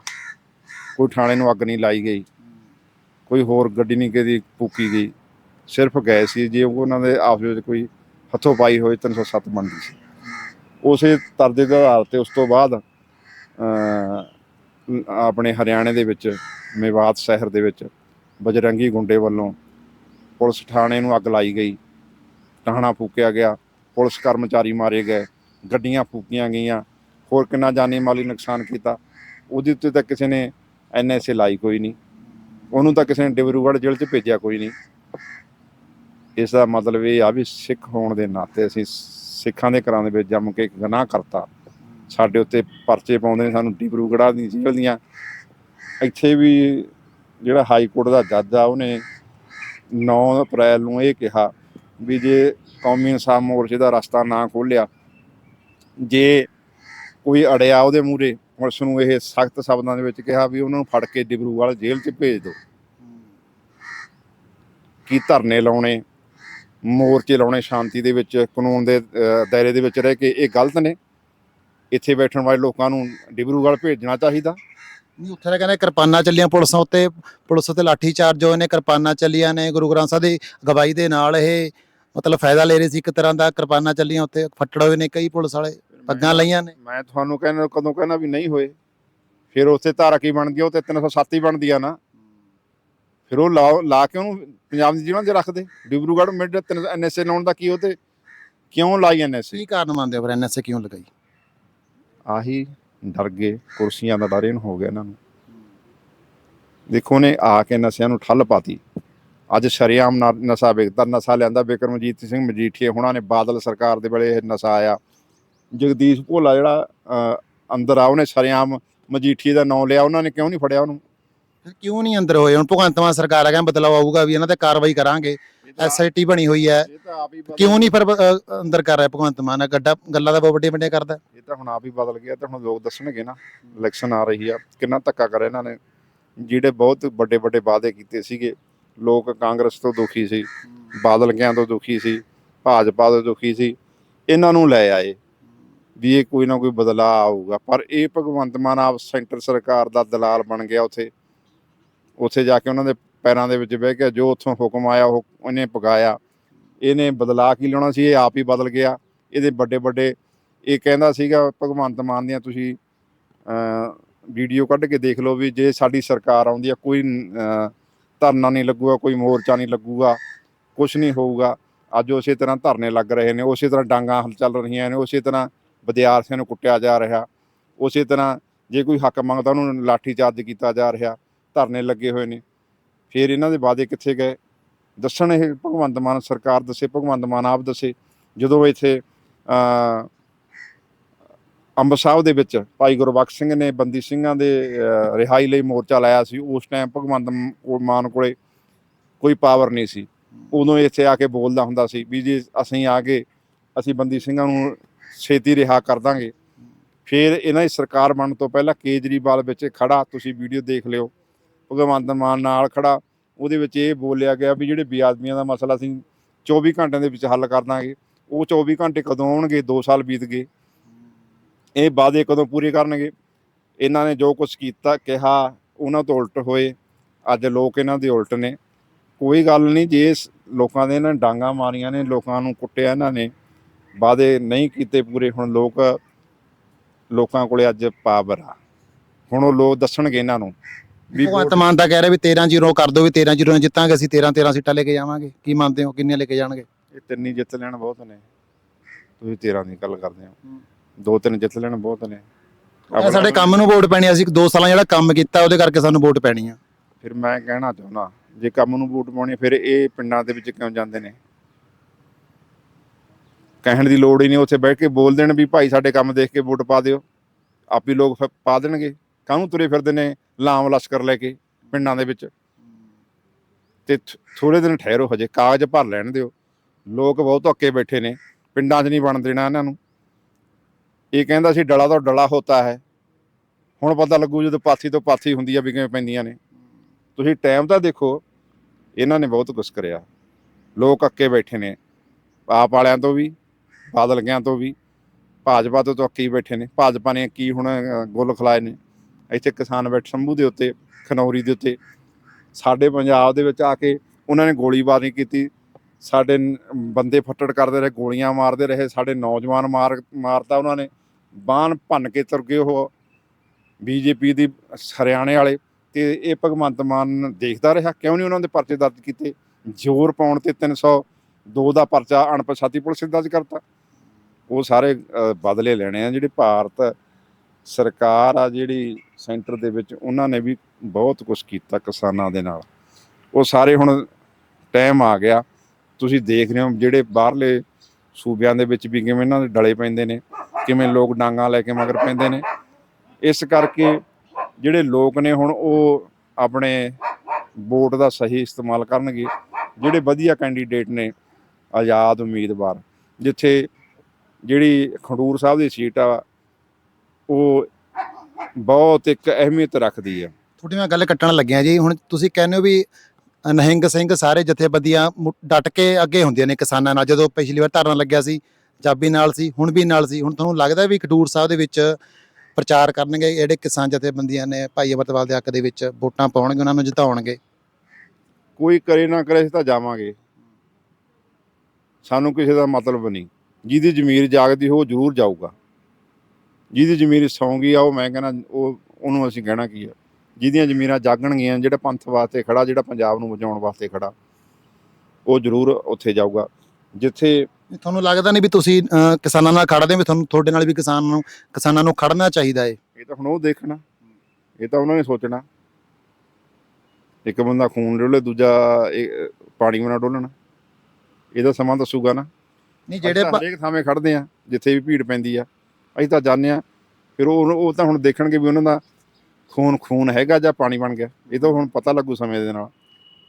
ਕੋਈ ਥਾਣੇ ਨੂੰ ਅੱਗ ਨਹੀਂ ਲਾਈ ਗਈ। ਕੋਈ ਹੋਰ ਗੱਡੀ ਨਹੀਂ ਕਿਹਦੀ ਫੂਕੀ ਗਈ। ਸਿਰਫ ਗਏ ਸੀ ਜੇ ਉਹਨਾਂ ਦੇ ਆਪਸ ਵਿੱਚ ਕੋਈ ਹੱਥੋਂ ਪਾਈ ਹੋਈ 307 ਬਣਦੀ ਸੀ। ਉਸੇ ਤਰਦੇ ਦੇ ਆਧਾਰ ਤੇ ਉਸ ਤੋਂ ਬਾਅਦ ਆਪਣੇ ਹਰਿਆਣੇ ਦੇ ਵਿੱਚ, ਮੇਵਾਤ ਸ਼ਹਿਰ ਦੇ ਵਿੱਚ, ਬਜਰੰਗੀ ਗੁੰਡੇ ਵੱਲੋਂ ਪੁਲਿਸ ਥਾਣੇ ਨੂੰ ਅੱਗ ਲਾਈ ਗਈ। ਟਾਹਣਾ ਫੂਕਿਆ ਗਿਆ, ਪੁਲਿਸ ਕਰਮਚਾਰੀ ਮਾਰੇ ਗਏ, ਗੱਡੀਆਂ ਫੂਕੀਆਂ ਗਈਆਂ। ਹੋਰ ਕਿੰਨਾ ਜਾਨੀ ਮਾਲੀ ਨੁਕਸਾਨ ਕੀਤਾ, ਉਹਦੇ ਉੱਤੇ ਤਾਂ ਕਿਸੇ ਨੇ ਐਨਐਸਏ ਲਾਈ ਕੋਈ ਨਹੀਂ, ਉਹਨੂੰ ਤਾਂ ਕਿਸੇ ਨੇ ਡਿਬਰੂਗੜ੍ਹ ਜੇਲ੍ਹ 'ਚ ਭੇਜਿਆ ਕੋਈ ਨਹੀਂ। ਇਸ ਦਾ ਮਤਲਬ ਇਹ ਆ ਵੀ ਸਿੱਖ ਹੋਣ ਦੇ ਨਾਤੇ ਅਸੀਂ ਸਿੱਖਾਂ ਦੇ ਘਰਾਂ ਦੇ ਵਿੱਚ ਜੰਮ ਕੇ ਇੱਕ ਗੁਨਾਹ ਕਰਤਾ। ਸਾਡੇ ਉੱਤੇ ਪਰਚੇ ਪਾਉਂਦੇ ਨੇ, ਸਾਨੂੰ ਡਿਬਰੂਗੜ੍ਹ ਦੀ ਜੇਲ੍ਹ ਦੀਆਂ ਇੱਥੇ ਵੀ ਜਿਹੜਾ ਹਾਈ ਕੋਰਟ ਦਾ ਜੱਜ ਆ, ਉਹਨੇ 9 ਅਪ੍ਰੈਲ ਨੂੰ ਇਹ ਕਿਹਾ ਵੀ ਜੇ ਕੌਮੀ ਇਨਸਾਫ ਮੋਰਚੇ ਦਾ ਰਸਤਾ ਨਾ ਖੋਲਿਆ ਜੇ ਕੋਈ ਅੜਿਆ ਉਹਦੇ ਮੂਰੇ ਪੁਲਿਸ ਨੂੰ ਇਹ ਸਖਤ ਸ਼ਬਦਾਂ ਦੇ ਵਿੱਚ ਕਿਹਾ ਵੀ ਉਹਨਾਂ ਨੂੰ ਫੜ ਕੇ ਡਿਬਰੂਗੜ੍ਹ ਜੇਲ੍ਹ 'ਚ ਭੇਜ ਦਿਓ। ਕੀ ਧਰਨੇ ਲਾਉਣੇ, ਮੋਰਚੇ ਲਾਉਣੇ ਸ਼ਾਂਤੀ ਦੇ ਵਿੱਚ, ਕਾਨੂੰਨ ਦੇ ਦਾਇਰੇ ਦੇ ਵਿੱਚ ਰਹਿ ਕੇ ਇਹ ਗਲਤ ਨੇ? ਇੱਥੇ ਬੈਠਣ ਵਾਲੇ ਲੋਕਾਂ ਨੂੰ ਡਿਬਰੂਗੜ੍ਹ ਭੇਜਣਾ ਚਾਹੀਦਾ? ਨਹੀਂ, ਉੱਥੇ ਤਾਂ ਕਹਿੰਦੇ ਕਿਰਪਾਨਾਂ ਚੱਲੀਆਂ ਪੁਲਿਸਾਂ ਉੱਤੇ, ਪੁਲਿਸ ਉੱਤੇ ਲਾਠੀ ਚਾਰਜ ਹੋਏ ਨੇ, ਕਿਰਪਾਨਾਂ ਚੱਲੀਆਂ ਨੇ, ਗੁਰੂ ਗ੍ਰੰਥ ਸਾਹਿਬ ਦੀ ਅਗਵਾਈ ਦੇ ਨਾਲ ਇਹ ਮਤਲਬ ਫਾਇਦਾ ਲੈ ਰਹੇ ਸੀ, ਇੱਕ ਤਰ੍ਹਾਂ ਦਾ ਕਿਰਪਾਨਾਂ ਚੱਲੀਆਂ ਉੱਤੇ, ਫੱਟੜ ਹੋਏ ਨੇ ਕਈ ਪੁਲਿਸ ਵਾਲੇ। ਪੱਗਾਂ ਲਈਆਂ ਨੇ। ਮੈਂ ਤੁਹਾਨੂੰ ਕਹਿੰਦਾ ਕਦੋਂ ਕਹਿੰਦਾ ਵੀ ਨਹੀਂ ਹੋਏ। ਫਿਰ ਉੱਥੇ ਧਾਰਾ ਕੀ ਬਣਦੀ ਆ ਉਹ ਤੇ 307 ਹੀ ਬਣਦੀ ਆ ਨਾ। ਫਿਰ ਉਹ ਲਾ ਲਾ ਕੇ ਉਹਨੂੰ ਪੰਜਾਬ ਦੀ ਜੇਲ੍ਹਾਂ 'ਚ ਰੱਖਦੇ। ਡਿਬਰੂਗੜ੍ਹ ਮਿਡ ਐਨਐਸਏ ਲਾਉਣ ਦਾ ਕੀ ਉਹ ਤੇ ਕਿਉਂ ਲਾਈ ਐਨਐਸਏ ਕੀ ਕਾਰਨ ਮੰਨਦੇ ਹੋ ਫਿਰ ਐਨਐਸਏ ਕਿਉਂ ਲਗਾਈ? ਆਹੀ ਡਰ ਗਏ ਕੁਰਸੀਆਂ ਦਾ ਡਰ ਇਹਨੂੰ ਹੋ ਗਿਆ ਇਹਨਾਂ ਨੂੰ। ਦੇਖੋ ਨੇ ਆ ਕੇ ਨਸ਼ਿਆਂ ਨੂੰ ਠੱਲ ਪਾਤੀ। ਅੱਜ ਸ਼ਰੇਆਮ ਨ- ਨਸ਼ਾ ਵੇਚਦਾ ਨਸ਼ਾ ਲਿਆਂਦਾ। ਬਿਕਰਮਜੀਤ ਸਿੰਘ ਮਜੀਠੀਏ ਹੁਣਾਂ ਨੇ ਬਾਦਲ ਸਰਕਾਰ ਦੇ ਵੇਲੇ ਇਹ ਨਸ਼ਾ ਆਇਆ। ਜਗਦੀਸ਼ ਭੋਲਾ ਜਿਹੜਾ ਅੰਦਰ ਆ ਉਹਨੇ ਸ਼ਰੇਆਮ ਮਜੀਠੀਏ ਦਾ ਨਾਂ ਲਿਆ ਉਹਨਾਂ ਨੇ ਕਿਉਂ ਨਹੀਂ ਫੜਿਆ ਉਹਨੂੰ? ਫਿਰ ਕਿਉਂ ਨਹੀਂ ਅੰਦਰ ਹੋਏ? ਹੁਣ ਭਗਵੰਤ ਮਾਨ ਸਰਕਾਰ ਆ ਕਹਿੰਦੇ ਬਦਲਾਅ ਆਊਗਾ ਵੀ ਇਹਨਾਂ ਤੇ ਕਾਰਵਾਈ ਕਰਾਂਗੇ। ਐਸਆਈਟੀ ਬਣੀ ਹੋਈ ਹੈ। ਇਹ ਤਾਂ ਆਪ ਹੀ ਬਦਲ- ਕਿਉਂ ਨਹੀਂ ਫਿਰ ਅ, ਅੰਦਰ ਕਰ ਰਿਹਾ ਭਗਵੰਤ ਮਾਨ? ਗੱਡਾ ਗੱਲਾਂ ਦਾ ਬਹੁਤ ਵੱਡੀਆਂ ਵੱਡੀਆਂ ਕਰਦਾ। ਇਹ ਤਾਂ ਹੁਣ ਆਪ ਹੀ ਬਦਲ ਗਿਆ ਤੇ ਹੁਣ ਲੋਕ ਦੱਸਣਗੇ ਨਾ। ਇਲੈਕਸ਼ਨ ਆ ਰਹੀ ਆ। ਕਿੰਨਾ ਧੱਕਾ ਕਰਿਆ ਇਹਨਾਂ ਨੇ। ਜਿਹੜੇ ਬਹੁਤ ਵੱਡੇ ਵੱਡੇ ਵਾਅਦੇ ਕੀਤੇ ਸੀਗੇ ਲੋਕ ਕਾਂਗਰਸ ਤੋਂ ਦੁਖੀ ਸੀ ਬਾਦਲ ਗਿਆਂ ਤੋਂ ਦੁਖੀ ਸੀ ਭਾਜਪਾ ਤੋਂ ਦੁਖੀ ਸੀ ਇਹਨਾਂ ਨੂੰ ਲੈ ਆਏ। ਵੀ ਇਹ ਕੋਈ ਨਾ ਕੋਈ ਬਦਲਾਅ ਆਊਗਾ। ਪਰ ਇਹ ਭਗਵੰਤ ਮਾਨ ਆਪ ਸੈਂਟਰ ਸਰਕਾਰ ਦਾ ਦਲਾਲ ਬਣ ਗਿਆ ਉੱਥੇ। ਉੱਥੇ ਜਾ ਕੇ ਉਹਨਾਂ ਦੇ ਪੈਰਾਂ ਦੇ ਵਿੱਚ ਬਹਿ ਕੇ ਜੋ ਉੱਥੋਂ ਹੁਕਮ ਆਇਆ ਉਹ ਉਹਨੇ ਪਕਾਇਆ ਇਹਨੇ ਬਦਲਾਅ ਕੀ ਲਿਆਉਣਾ ਸੀ? ਇਹ ਆਪ ਹੀ ਬਦਲ ਗਿਆ। ਇਹਦੇ ਵੱਡੇ ਵੱਡੇ ਇਹ ਕਹਿੰਦਾ ਸੀਗਾ, ਭਗਵੰਤ ਮਾਨ ਦੀਆਂ ਤੁਸੀਂ ਵੀਡੀਓ ਕੱਢ ਕੇ ਦੇਖ ਲਓ ਵੀ ਜੇ ਸਾਡੀ ਸਰਕਾਰ ਆਉਂਦੀ ਆ, ਕੋਈ ਧਰਨਾ ਨਹੀਂ ਲੱਗੂਗਾ, ਕੋਈ ਮੋਰਚਾ ਨਹੀਂ ਲੱਗੂਗਾ ਕੁਝ ਨਹੀਂ ਹੋਊਗਾ। ਅੱਜ ਉਸੇ ਤਰ੍ਹਾਂ ਧਰਨੇ ਲੱਗ ਰਹੇ ਨੇ, ਉਸੇ ਤਰ੍ਹਾਂ ਡਾਂਗਾਂ ਹਲ ਚੱਲ ਰਹੀਆਂ ਨੇ, ਉਸੇ ਤਰ੍ਹਾਂ ਵਿਦਿਆਰਥੀਆਂ ਨੂੰ ਕੁੱਟਿਆ ਜਾ ਰਿਹਾ। ਉਸੇ ਤਰ੍ਹਾਂ ਜੇ ਕੋਈ ਹੱਕ ਮੰਗਦਾ ਉਹਨੂੰ ਲਾਠੀ ਚਾਰਜ ਕੀਤਾ ਜਾ ਰਿਹਾ, ਧਰਨੇ ਲੱਗੇ ਹੋਏ ਨੇ। ਫਿਰ ਇਹਨਾਂ ਦੇ ਵਾਅਦੇ ਕਿੱਥੇ ਗਏ? ਦੱਸਣ ਇਹ ਭਗਵੰਤ ਮਾਨ ਸਰਕਾਰ ਦੱਸੇ, ਭਗਵੰਤ ਮਾਨ ਆਪ ਦੱਸੇ। ਜਦੋਂ ਇੱਥੇ ਅੰਬ ਸਾਹਿਬ ਦੇ ਵਿੱਚ ਭਾਈ ਗੁਰਬਖਸ਼ ਸਿੰਘ ਨੇ ਬੰਦੀ ਸਿੰਘਾਂ ਦੇ ਰਿਹਾਈ ਲਈ ਮੋਰਚਾ ਲਾਇਆ ਸੀ, ਉਸ ਟਾਈਮ ਭਗਵੰਤ ਮਾਨ ਕੋਲੇ ਕੋਈ ਪਾਵਰ ਨਹੀਂ ਸੀ। ਉਦੋਂ ਇੱਥੇ ਆ ਕੇ ਬੋਲਦਾ ਹੁੰਦਾ ਸੀ ਵੀ ਜੇ ਅਸੀਂ ਆ ਕੇ, ਅਸੀਂ ਬੰਦੀ ਸਿੰਘਾਂ ਨੂੰ ਛੇਤੀ ਰਿਹਾ ਕਰ ਦਾਂਗੇ। ਫਿਰ ਇਹਨਾਂ ਦੀ ਸਰਕਾਰ ਬਣਨ ਤੋਂ ਪਹਿਲਾਂ ਕੇਜਰੀਵਾਲ ਵਿੱਚ ਖੜਾ, ਤੁਸੀਂ ਵੀਡੀਓ ਦੇਖ ਲਿਓ। ਭਗਵੰਤ ਮਾਨ ਨਾਲ ਖੜਾ, ਉਹਦੇ ਵਿੱਚ ਇਹ ਬੋਲਿਆ ਗਿਆ ਵੀ ਜਿਹੜੇ ਬੇਆਦਮੀਆਂ ਦਾ ਮਸਲਾ ਅਸੀਂ 24 ਘੰਟਿਆਂ ਦੇ ਵਿੱਚ ਹੱਲ ਕਰ ਦਾਂਗੇ। ਉਹ 24 ਘੰਟੇ ਕਦੋਂ ਆਉਣਗੇ? 2 ਸਾਲ ਬੀਤ ਗਏ। ਇਹ ਵਾਅਦੇ ਕਦੋਂ ਪੂਰੇ ਕਰਨਗੇ? ਇਹਨਾਂ ਨੇ ਜੋ ਕੁਝ ਕੀਤਾ, ਕਿਹਾ, ਉਹਨਾਂ ਤੋਂ ਉਲਟ ਹੋਏ। ਅੱਜ ਲੋਕ ਇਹਨਾਂ ਦੇ ਉਲਟ ਨੇ। ਕੋਈ ਗੱਲ ਨਹੀਂ, ਜੇ ਲੋਕਾਂ ਦੇ ਇਹਨਾਂ ਨੇ ਡਾਂਗਾ ਮਾਰੀਆਂ ਨੇ, ਲੋਕਾਂ ਨੂੰ ਕੁੱਟਿਆ ਇਹਨਾਂ ਨੇ ਵਾਅਦੇ ਨਹੀਂ ਕੀਤੇ ਪੂਰੇ ਹੁਣ ਲੋਕ ਲੋਕਾਂ ਕੋਲੇ ਅੱਜ ਪਾਵਰ ਆ। ਹੁਣ ਉਹ ਲੋਕ ਦੱਸਣਗੇ ਇਹਨਾਂ ਨੂੰ ਵੀ ਭਗਵੰਤ ਮਾਨ ਤਾਂ ਕਹਿ ਰਿਹਾ ਵੀ 13 ਜ਼ੀਰੋ ਕਰ ਦਿਓ ਵੀ 13 ਜ਼ੀਰੋ ਨਾਲ ਜਿੱਤਾਂਗੇ ਅਸੀਂ 13 13 ਸੀਟਾਂ ਲੈ ਕੇ ਜਾਵਾਂਗੇ। ਕੀ ਮੰਨਦੇ ਹੋ ਕਿੰਨੀਆਂ ਲੈ ਕੇ ਜਾਣਗੇ? ਇਹ ਤਿੰਨ ਜਿੱਤ ਲੈਣ ਬਹੁਤ ਨੇ। ਤੁਸੀਂ 13 ਦੀ ਗੱਲ ਕਰਦੇ ਹੋ। ਦੋ ਤਿੰਨ ਜਿੱਤ ਲੈਣ ਬਹੁਤ ਨੇ। ਇਹ ਸਾਡੇ ਕੰਮ ਨੂੰ ਵੋਟ ਪੈਣੀ ਅਸੀਂ 2 ਸਾਲਾਂ ਜਿਹੜਾ ਕੰਮ ਕੀਤਾ ਉਹਦੇ ਕਰਕੇ ਸਾਨੂੰ ਵੋਟ ਪੈਣੀ ਆ। ਫਿਰ ਮੈਂ ਕਹਿਣਾ ਚਾਹੁੰਦਾ ਜੇ ਕੰਮ ਨੂੰ ਵੋਟ ਪਾਉਣੀ ਫਿਰ ਇਹ ਪਿੰਡਾਂ ਦੇ ਵਿੱਚ ਕਿਉਂ ਜਾਂਦੇ ਨੇ? ਕਹਿਣ ਦੀ ਲੋੜ ਹੀ ਨਹੀਂ, ਉੱਥੇ ਬੈਠ ਕੇ ਬੋਲ ਦੇਣ ਵੀ ਭਾਈ ਸਾਡੇ ਕੰਮ ਦੇਖ ਕੇ ਵੋਟ ਪਾ ਦਿਓ। ਆਪੀ ਲੋਕ ਫਿਰ ਪਾ ਦੇਣਗੇ। ਕਾਹਨੂੰ ਤੁਰੇ ਫਿਰਦੇ ਨੇ ਲਾਮ ਲਸ਼ਕਰ ਲੈ ਕੇ ਪਿੰਡਾਂ ਦੇ ਵਿੱਚ? ਤੇ ਥੋੜੇ ਦਿਨ ਠਹਿਰੋ ਹਜੇ, ਕਾਗਜ਼ ਭਰ ਲੈਣ ਦਿਓ। ਲੋਕ ਬਹੁਤ ਧੱਕੇ ਬੈਠੇ ਨੇ, ਪਿੰਡਾਂ 'ਚ ਨਹੀਂ ਬਣ ਦੇਣਾ ਇਹਨਾਂ ਨੂੰ। ਇਹ ਕਹਿੰਦਾ ਸੀ, ਡਲਾ ਤੋਂ ਡਲਾ ਹੋਤਾ ਹੈ। ਹੁਣ ਪਤਾ ਲੱਗੂ ਜਦੋਂ ਪਾਥੀ ਤੋਂ ਪਾਥੀ ਹੁੰਦੀ ਆ ਵੀ ਕਿਵੇਂ ਪੈਂਦੀਆਂ ਨੇ। ਤੁਸੀਂ ਟਾਈਮ ਤਾਂ ਦੇਖੋ, ਇਹਨਾਂ ਨੇ ਬਹੁਤ ਕੁਝ ਕਰਿਆ। ਲੋਕ ਅੱਕੇ ਬੈਠੇ ਨੇ, ਆਪ ਵਾਲਿਆਂ ਤੋਂ ਵੀ। ਬਾਦਲਗਿਆਂ ਤੋਂ ਵੀ, ਭਾਜਪਾ ਤੋਂ ਅੱਕੀ ਬੈਠੇ ਨੇ। ਭਾਜਪਾ ਨੇ ਕੀ ਹੁਣ ਗੁੱਲ ਖਲਾਏ ਨੇ? ਇੱਥੇ ਕਿਸਾਨ ਬੈਠ, ਸੰਭੂ ਦੇ ਉੱਤੇ, ਖਨੌਰੀ ਦੇ ਉੱਤੇ। ਸਾਡੇ ਪੰਜਾਬ ਦੇ ਵਿੱਚ ਆ ਕੇ ਉਹਨਾਂ ਨੇ ਗੋਲੀਬਾਰੀ ਕੀਤੀ। ਸਾਡੇ ਬੰਦੇ ਫੱਟੜ ਕਰਦੇ ਰਹੇ, ਗੋਲੀਆਂ ਮਾਰਦੇ ਰਹੇ। ਸਾਡੇ ਨੌਜਵਾਨ ਮਾਰ, ਮਾਰਤਾ ਉਹਨਾਂ ਨੇ। ਬਾਣ ਭੰਨ ਕੇ ਤੁਰ ਗਏ ਉਹ ਬੀਜੇਪੀ ਦੀ, ਹਰਿਆਣੇ ਵਾਲੇ। ਤੇ ਇਹ ਭਗਵੰਤ ਮਾਨ ਦੇਖਦਾ ਰਿਹਾ, ਕਿਉਂ ਨਹੀਂ ਉਹਨਾਂ ਦੇ ਪਰਚੇ ਦਰਜ ਕੀਤੇ? ਜ਼ੋਰ ਪਾਉਣ ਤੇ 302 ਦਾ ਪਰਚਾ ਅਣਪਛਾਤੀ ਪੁਲਿਸ ਨੇ ਦਰਜ ਕਰਤਾ। ਉਹ ਸਾਰੇ ਬਦਲੇ ਲੈਣੇ ਆ। ਜਿਹੜੇ ਭਾਰਤ ਸਰਕਾਰ ਆ, ਜਿਹੜੀ ਸੈਂਟਰ ਦੇ ਵਿੱਚ, ਉਹਨਾਂ ਨੇ ਵੀ ਬਹੁਤ ਕੁਝ ਕੀਤਾ ਕਿਸਾਨਾਂ ਦੇ ਨਾਲ। ਉਹ ਸਾਰੇ ਹੁਣ ਟਾਈਮ ਆ ਗਿਆ। ਤੁਸੀਂ ਦੇਖ ਰਹੇ ਹੋ ਜਿਹੜੇ ਬਾਹਰਲੇ ਸੂਬਿਆਂ ਦੇ ਵਿੱਚ ਵੀ ਕਿਵੇਂ ਇਹਨਾਂ ਦੇ ਡਲੇ ਪੈਂਦੇ ਨੇ, ਕਿਵੇਂ ਲੋਕ ਡਾਂਗਾ ਲੈ ਕੇ ਮਗਰ ਪੈਂਦੇ ਨੇ। ਇਸ ਕਰਕੇ ਜਿਹੜੇ ਲੋਕ ਨੇ ਹੁਣ ਉਹ ਆਪਣੇ ਵੋਟ ਦਾ ਸਹੀ ਇਸਤੇਮਾਲ ਕਰਨਗੇ। ਜਿਹੜੇ ਵਧੀਆ ਕੈਂਡੀਡੇਟ ਨੇ ਆਜ਼ਾਦ ਉਮੀਦਵਾਰ, ਜਿੱਥੇ ਜਿਹੜੀ ਖੰਡੂਰ ਸਾਹਿਬ ਦੀ ਸੀਟ ਆ ਉਹ ਬਹੁਤ ਇੱਕ ਅਹਿਮੀਅਤ ਰੱਖਦੀ ਆ। ਤੁਹਾਡੀ ਮੈਂ ਗੱਲ ਕੱਟਣ ਲੱਗਿਆ ਜੀ। ਹੁਣ ਤੁਸੀਂ ਕਹਿੰਦੇ ਹੋ ਵੀ ਨਹਿੰਗ ਸਿੰਘ ਸਾਰੇ ਜਥੇਬੰਦੀਆਂ ਮੁ- ਡਟ ਕੇ ਅੱਗੇ ਹੁੰਦੀਆਂ ਨੇ ਕਿਸਾਨਾਂ ਨਾਲ। ਜਦੋਂ ਪਿਛਲੀ ਵਾਰ ਧਰਨਾ ਲੱਗਿਆ ਸੀ ਜਾਬੀ ਨਾਲ ਸੀ ਹੁਣ ਵੀ ਨਾਲ ਸੀ। ਹੁਣ ਤੁਹਾਨੂੰ ਲੱਗਦਾ ਵੀ ਖਡੂਰ ਸਾਹਿਬ ਦੇ ਵਿੱਚ ਪ੍ਰਚਾਰ ਕਰਨਗੇ? ਜਿਹੜੇ ਕਿਸਾਨ ਜਥੇਬੰਦੀਆਂ ਨੇ ਭਾਈ ਅਮਰਤਵਾਲ ਦੇ ਹੱਕ ਦੇ ਵਿੱਚ ਵੋਟਾਂ ਪਾਉਣਗੇ ਉਹਨਾਂ ਨੂੰ ਜਿਤਾਉਣਗੇ? ਕੋਈ ਕਰੇ ਨਾ ਕਰੇ ਅਸੀਂ ਤਾਂ ਜਾਵਾਂਗੇ। ਸਾਨੂੰ ਕਿਸੇ ਦਾ ਮਤਲਬ ਨਹੀਂ। ਜਿਹਦੀ ਜ਼ਮੀਰ ਜਾਗਦੀ ਹੋ ਉਹ ਜ਼ਰੂਰ ਜਾਊਗਾ। ਜਿਹਦੀ ਜ਼ਮੀਰ ਸੌਂਗੀ ਆ ਉਹ ਮੈਂ ਕਹਿੰਦਾ ਉਹ ਉਹਨੂੰ ਅਸੀਂ ਕਹਿਣਾ ਕੀ ਆ? ਜਿਹਦੀਆਂ ਜ਼ਮੀਰਾਂ ਜਾਗਣਗੀਆਂ ਜਿਹੜਾ ਪੰਥ ਵਾਸਤੇ ਖੜਾ ਜਿਹੜਾ ਪੰਜਾਬ ਨੂੰ ਬਚਾਉਣ ਵਾਸਤੇ ਖੜਾ ਉਹ ਜ਼ਰੂਰ ਉੱਥੇ ਜਾਊਗਾ। ਜਿੱਥੇ ਤੁਹਾਨੂੰ ਲੱਗਦਾ ਨਹੀਂ ਵੀ ਤੁਸੀਂ ਕਿਸਾਨਾਂ ਨਾਲ ਖੜਦੇ ਵੀ ਤੁਹਾਨੂੰ ਤੁਹਾਡੇ ਨਾਲ ਵੀ ਕਿਸਾਨ ਨੂੰ ਕਿਸਾਨਾਂ ਨੂੰ ਖੜਨਾ ਚਾਹੀਦਾ ਹੈ ਇਹ ਤਾਂ ਹੁਣ ਉਹ ਦੇਖਣਾ। ਇਹ ਤਾਂ ਉਹਨਾਂ ਨੇ ਸੋਚਣਾ। ਇੱਕ ਬੰਦਾ ਖੂਨ ਡੋਲੇ ਦੂਜਾ ਪਾਣੀ ਬਣਾ ਡੋਲਣਾ। ਇਹਦਾ ਸਮਾਂ ਦੱਸੂਗਾ ਨਾ। ਨਹੀਂ ਜਿਹੜੇ ਹਰੇਕ ਥਾਵੇਂ ਖੜਦੇ ਆ ਜਿੱਥੇ ਵੀ ਭੀੜ ਪੈਂਦੀ ਆ ਅਸੀਂ ਤਾਂ ਜਾਂਦੇ ਆ ਫਿਰ ਉਹ ਉਹ ਤਾਂ ਹੁਣ ਦੇਖਣਗੇ ਵੀ ਉਹਨਾਂ ਦਾ ਖੂਨ ਖੂਨ ਹੈਗਾ ਜਾਂ ਪਾਣੀ ਬਣ ਗਿਆ। ਇਹ ਤਾਂ ਹੁਣ ਪਤਾ ਲੱਗੂ ਸਮੇਂ ਦੇ ਨਾਲ।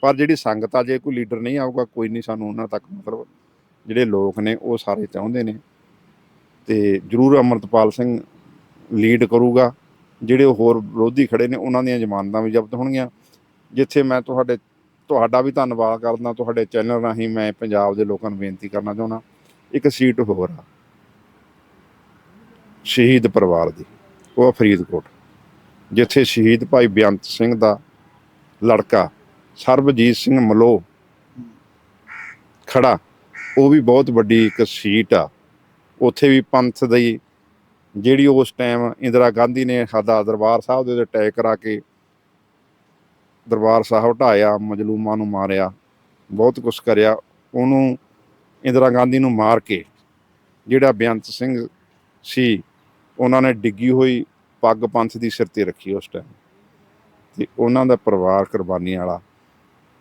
ਪਰ ਜਿਹੜੀ ਸੰਗਤ ਆ ਜੇ ਕੋਈ ਲੀਡਰ ਨਹੀਂ ਆਊਗਾ ਕੋਈ ਨਹੀਂ ਸਾਨੂੰ ਉਹਨਾਂ ਤੱਕ ਮਤਲਬ ਜਿਹੜੇ ਲੋਕ ਨੇ ਉਹ ਸਾਰੇ ਚਾਹੁੰਦੇ ਨੇ। ਤੇ ਜਰੂਰ ਅਮਰਤਪਾਲ ਸਿੰਘ ਲੀਡ ਕਰੂਗਾ। ਜਿਹੜੇ ਹੋਰ ਵਿਰੋਧੀ ਖੜੇ ਨੇ ਉਹਨਾਂ ਦੀਆਂ ਜ਼ਮਾਨਤਾਂ ਵੀ ਜ਼ਬਤ ਹੋਣਗੀਆਂ। ਜਿੱਥੇ ਮੈਂ ਤੁਹਾਡੇ ਤੁਹਾਡਾ ਵੀ ਧੰਨਵਾਦ ਕਰਦਾ ਤੁਹਾਡੇ ਚੈਨਲ ਰਾਹੀਂ ਮੈਂ ਪੰਜਾਬ ਦੇ ਲੋਕਾਂ ਨੂੰ ਬੇਨਤੀ ਕਰਨਾ ਚਾਹੁੰਦਾ। ਇੱਕ ਸੀਟ ਹੋਰ ਆ। ਸ਼ਹੀਦ ਪਰਿਵਾਰ ਦੀ, ਉਹ ਆ ਫਰੀਦਕੋਟ। ਜਿੱਥੇ ਸ਼ਹੀਦ ਭਾਈ ਬੇਅੰਤ ਸਿੰਘ ਦਾ ਲੜਕਾ ਸਰਬਜੀਤ ਸਿੰਘ ਮਲੋ ਖੜਾ, ਉਹ ਵੀ ਬਹੁਤ ਵੱਡੀ ਇੱਕ ਸੀਟ ਆ। ਉੱਥੇ ਵੀ ਪੰਥ ਦੀ ਜਿਹੜੀ ਉਸ ਟਾਈਮ ਇੰਦਰਾ ਗਾਂਧੀ ਨੇ ਸਾਡਾ ਦਰਬਾਰ ਸਾਹਿਬ ਦੇ ਉੱਤੇ ਅਟੈਕ ਕਰਾ ਕੇ ਦਰਬਾਰ ਸਾਹਿਬ ਢਾਇਆ ਮਜਲੂਮਾਂ ਨੂੰ ਮਾਰਿਆ, ਬਹੁਤ ਕੁਝ ਕਰਿਆ। ਉਹਨੂੰ ਇੰਦਰਾ ਗਾਂਧੀ ਨੂੰ ਮਾਰ ਕੇ ਜਿਹੜਾ ਬੇਅੰਤ ਸਿੰਘ ਸੀ, ਉਹਨਾਂ ਨੇ ਡਿੱਗੀ ਹੋਈ ਪੱਗ ਪੰਥ ਦੀ ਸਿਰ ਤੇ ਰੱਖੀ ਉਸ ਟਾਈਮ ਤੇ ਉਹਨਾਂ ਦਾ ਪਰਿਵਾਰ ਕੁਰਬਾਨੀ ਵਾਲਾ,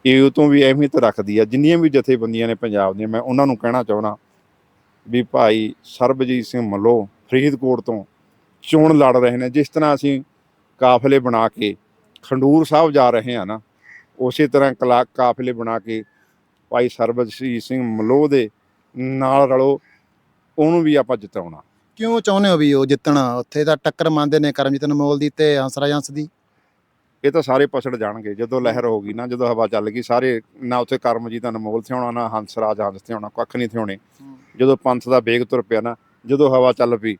ਇਹ ਉਹ ਤੋਂ ਵੀ ਅਹਿਮੀਅਤ ਰੱਖਦੀ ਆ, ਜਿੰਨੀਆਂ ਵੀ ਜਥੇਬੰਦੀਆਂ ਨੇ ਪੰਜਾਬ ਦੀਆਂ, ਮੈਂ ਉਹਨਾਂ ਨੂੰ ਕਹਿਣਾ ਚਾਹਣਾ ਵੀ ਭਾਈ ਸਰਬਜੀਤ ਸਿੰਘ ਮੱਲੋ ਫਰੀਦਕੋਟ ਤੋਂ ਚੋਣ ਲੜ ਰਹੇ ਨੇ, ਜਿਸ ਤਰ੍ਹਾਂ ਅਸੀਂ ਕਾਫਲੇ ਬਣਾ ਕੇ ਖੰਡੂਰ ਸਾਹਿਬ ਜਾ ਰਹੇ ਹਾਂ ਨਾ, ਉਸੇ ਤਰ੍ਹਾਂ ਕਲਾ ਕਾਫਲੇ ਬਣਾ ਕੇ ਭਾਈ ਸਰਬਜੀਤ ਸਿੰਘ ਮਲੋ ਦੇ ਨਾਲ ਰਲੋ ਉਹਨੂੰ ਵੀ ਆਪਾਂ ਜਿਤਾਉਣਾ। ਕਿਉਂ ਚਾਹੁੰਦੇ ਹੋ ਵੀ ਉਹ ਜਿੱਤਣ? ਉੱਥੇ ਤਾਂ ਟੱਕਰ ਮੰਨਦੇ ਨੇ ਕਰਮਜੀਤ ਅਨਮੋਲ ਦੀ ਤੇ ਹੰਸਰਾਜ ਹੰਸ ਦੀ। ਇਹ ਤਾਂ ਸਾਰੇ ਪਛੜ ਜਾਣਗੇ। ਜਦੋਂ ਲਹਿਰ ਹੋ ਗਈ ਨਾ ਜਦੋਂ ਹਵਾ ਚੱਲ ਗਈ ਸਾਰੇ ਨਾ ਉੱਥੇ ਕਰਮਜੀਤ ਅਨਮੋਲ ਥਿਆਉਣਾ ਨਾ ਹੰਸਰਾਜ ਹੰਸ ਥਿਆਉਣਾ ਕੱਖ ਨਹੀਂ ਥਿਆਉਣੇ ਜਦੋਂ ਪੰਥ ਦਾ ਵੇਗ ਤੁਰ ਪਿਆ ਨਾ ਜਦੋਂ ਹਵਾ ਚੱਲ ਪਈ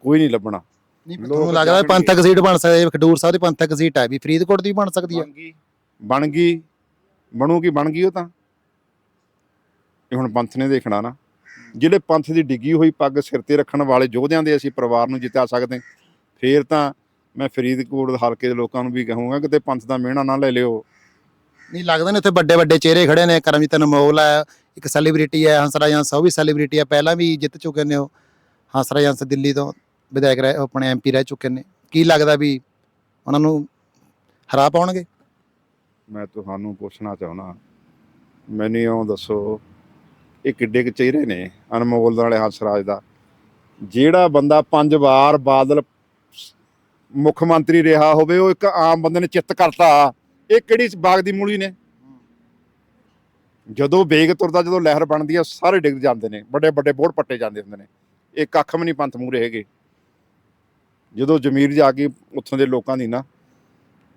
ਕੋਈ ਨਹੀਂ ਲੱਭਣਾ। ਨਹੀਂ ਤੁਹਾਨੂੰ ਲੱਗਦਾ। ਪੰਥਕ ਸੀਟ ਬਣ ਸਕਦੀ ਹੈ? ਖਡੂਰ ਸਾਹਿਬ ਦੀ ਪੰਥਕ ਸੀਟ ਹੈ ਵੀ ਫਰੀਦਕੋਟ ਦੀ ਵੀ ਬਣ ਸਕਦੀ ਹੈ? ਬਣ ਗਈ। ਬਣ ਗਈ। ਬਣੂਗੀ ਬਣ ਗਈ ਉਹ ਤਾਂ। ਇਹ ਹੁਣ ਪੰਥ ਨੇ ਦੇਖਣਾ ਨਾ। ਜਿਹੜੇ ਪੰਥ ਦੀ ਡਿੱਗੀ ਹੋਈ ਪੱਗ ਸਿਰ ਤੇ ਰੱਖਣ ਵਾਲੇ ਯੋਧਿਆਂ ਦੇ ਅਸੀਂ ਪਰਿਵਾਰ ਨੂੰ ਜਿਤਾ ਸਕਦੇ। ਫੇਰ ਤਾਂ ਮੈਂ ਫਰੀਦਕੋਟ ਹਲਕੇ ਦੇ ਲੋਕਾਂ ਨੂੰ ਵੀ ਕਹੂੰਗਾ ਕਿ ਤੇ ਪੰਥ ਦਾ ਮਿਹਣਾ ਨਾ ਲੈ ਲਿਓ। ਨਹੀਂ ਲੱਗਦਾ ਨੇ ਉੱਥੇ ਵੱਡੇ ਵੱਡੇ ਚਿਹਰੇ ਖੜੇ ਨੇ। ਕਰਮਜੀਤ ਅਨਮੋਲ ਹੈ ਇੱਕ ਸੈਲੀਬ੍ਰਿਟੀ ਹੈ ਹੰਸਰਾਜ ਹੰਸ ਉਹ ਵੀ ਸੈਲੀਬ੍ਰਿਟੀ ਹੈ। ਪਹਿਲਾਂ ਵੀ ਜਿੱਤ ਚੁੱਕੇ ਨੇ ਉਹ ਹੰਸਰਾਜ ਹੰਸ ਦਿੱਲੀ ਤੋਂ। ਵਿਧਾਇਕ ਰਹਿ ਆਪਣੇ ਐਮਪੀ ਰਹਿ ਚੁੱਕੇ ਨੇ। ਕੀ ਲੱਗਦਾ ਵੀ ਉਹਨਾਂ ਨੂੰ ਹਰਾ ਪਾਉਣਗੇ? ਮੈਂ ਤੁਹਾਨੂੰ ਪੁੱਛਣਾ ਚਾਹੁੰਦਾ ਮੈਨੂੰ ਇਉਂ ਦੱਸੋ ਇਹ ਕਿੱਡੇ ਕੁ ਚਿਹਰੇ ਨੇ ਅਨਮੋਲ ਵਾਲੇ ਹੰਸਰਾਜ ਦਾ। ਜਿਹੜਾ ਬੰਦਾ ਪੰਜ ਵਾਰ ਬਾਦਲ ਮੁੱਖ ਮੰਤਰੀ ਰਿਹਾ ਹੋਵੇ, ਉਹ ਇੱਕ ਆਮ ਬੰਦੇ ਨੇ ਚਿੱਤ ਕਰਤਾ। ਇਹ ਕਿਹੜੀ ਬਾਗ ਦੀ ਮੂਲੀ ਨੇ? ਜਦੋਂ ਵੇਗ ਤੁਰਦਾ, ਜਦੋਂ ਲਹਿਰ ਬਣਦੀ ਆ, ਸਾਰੇ ਡਿੱਗ ਜਾਂਦੇ ਨੇ। ਵੱਡੇ ਵੱਡੇ ਬੋੜ ਪੱਟੇ ਜਾਂਦੇ ਹੁੰਦੇ ਨੇ। ਇਹ ਕੱਖ ਵੀ ਨਹੀਂ ਪੰਥ ਮੂਰੇ ਹੈਗੇ। ਜਦੋਂ ਜ਼ਮੀਰ ਜਾ ਕੇ ਉੱਥੋਂ ਦੇ ਲੋਕਾਂ ਦੀ ਨਾ,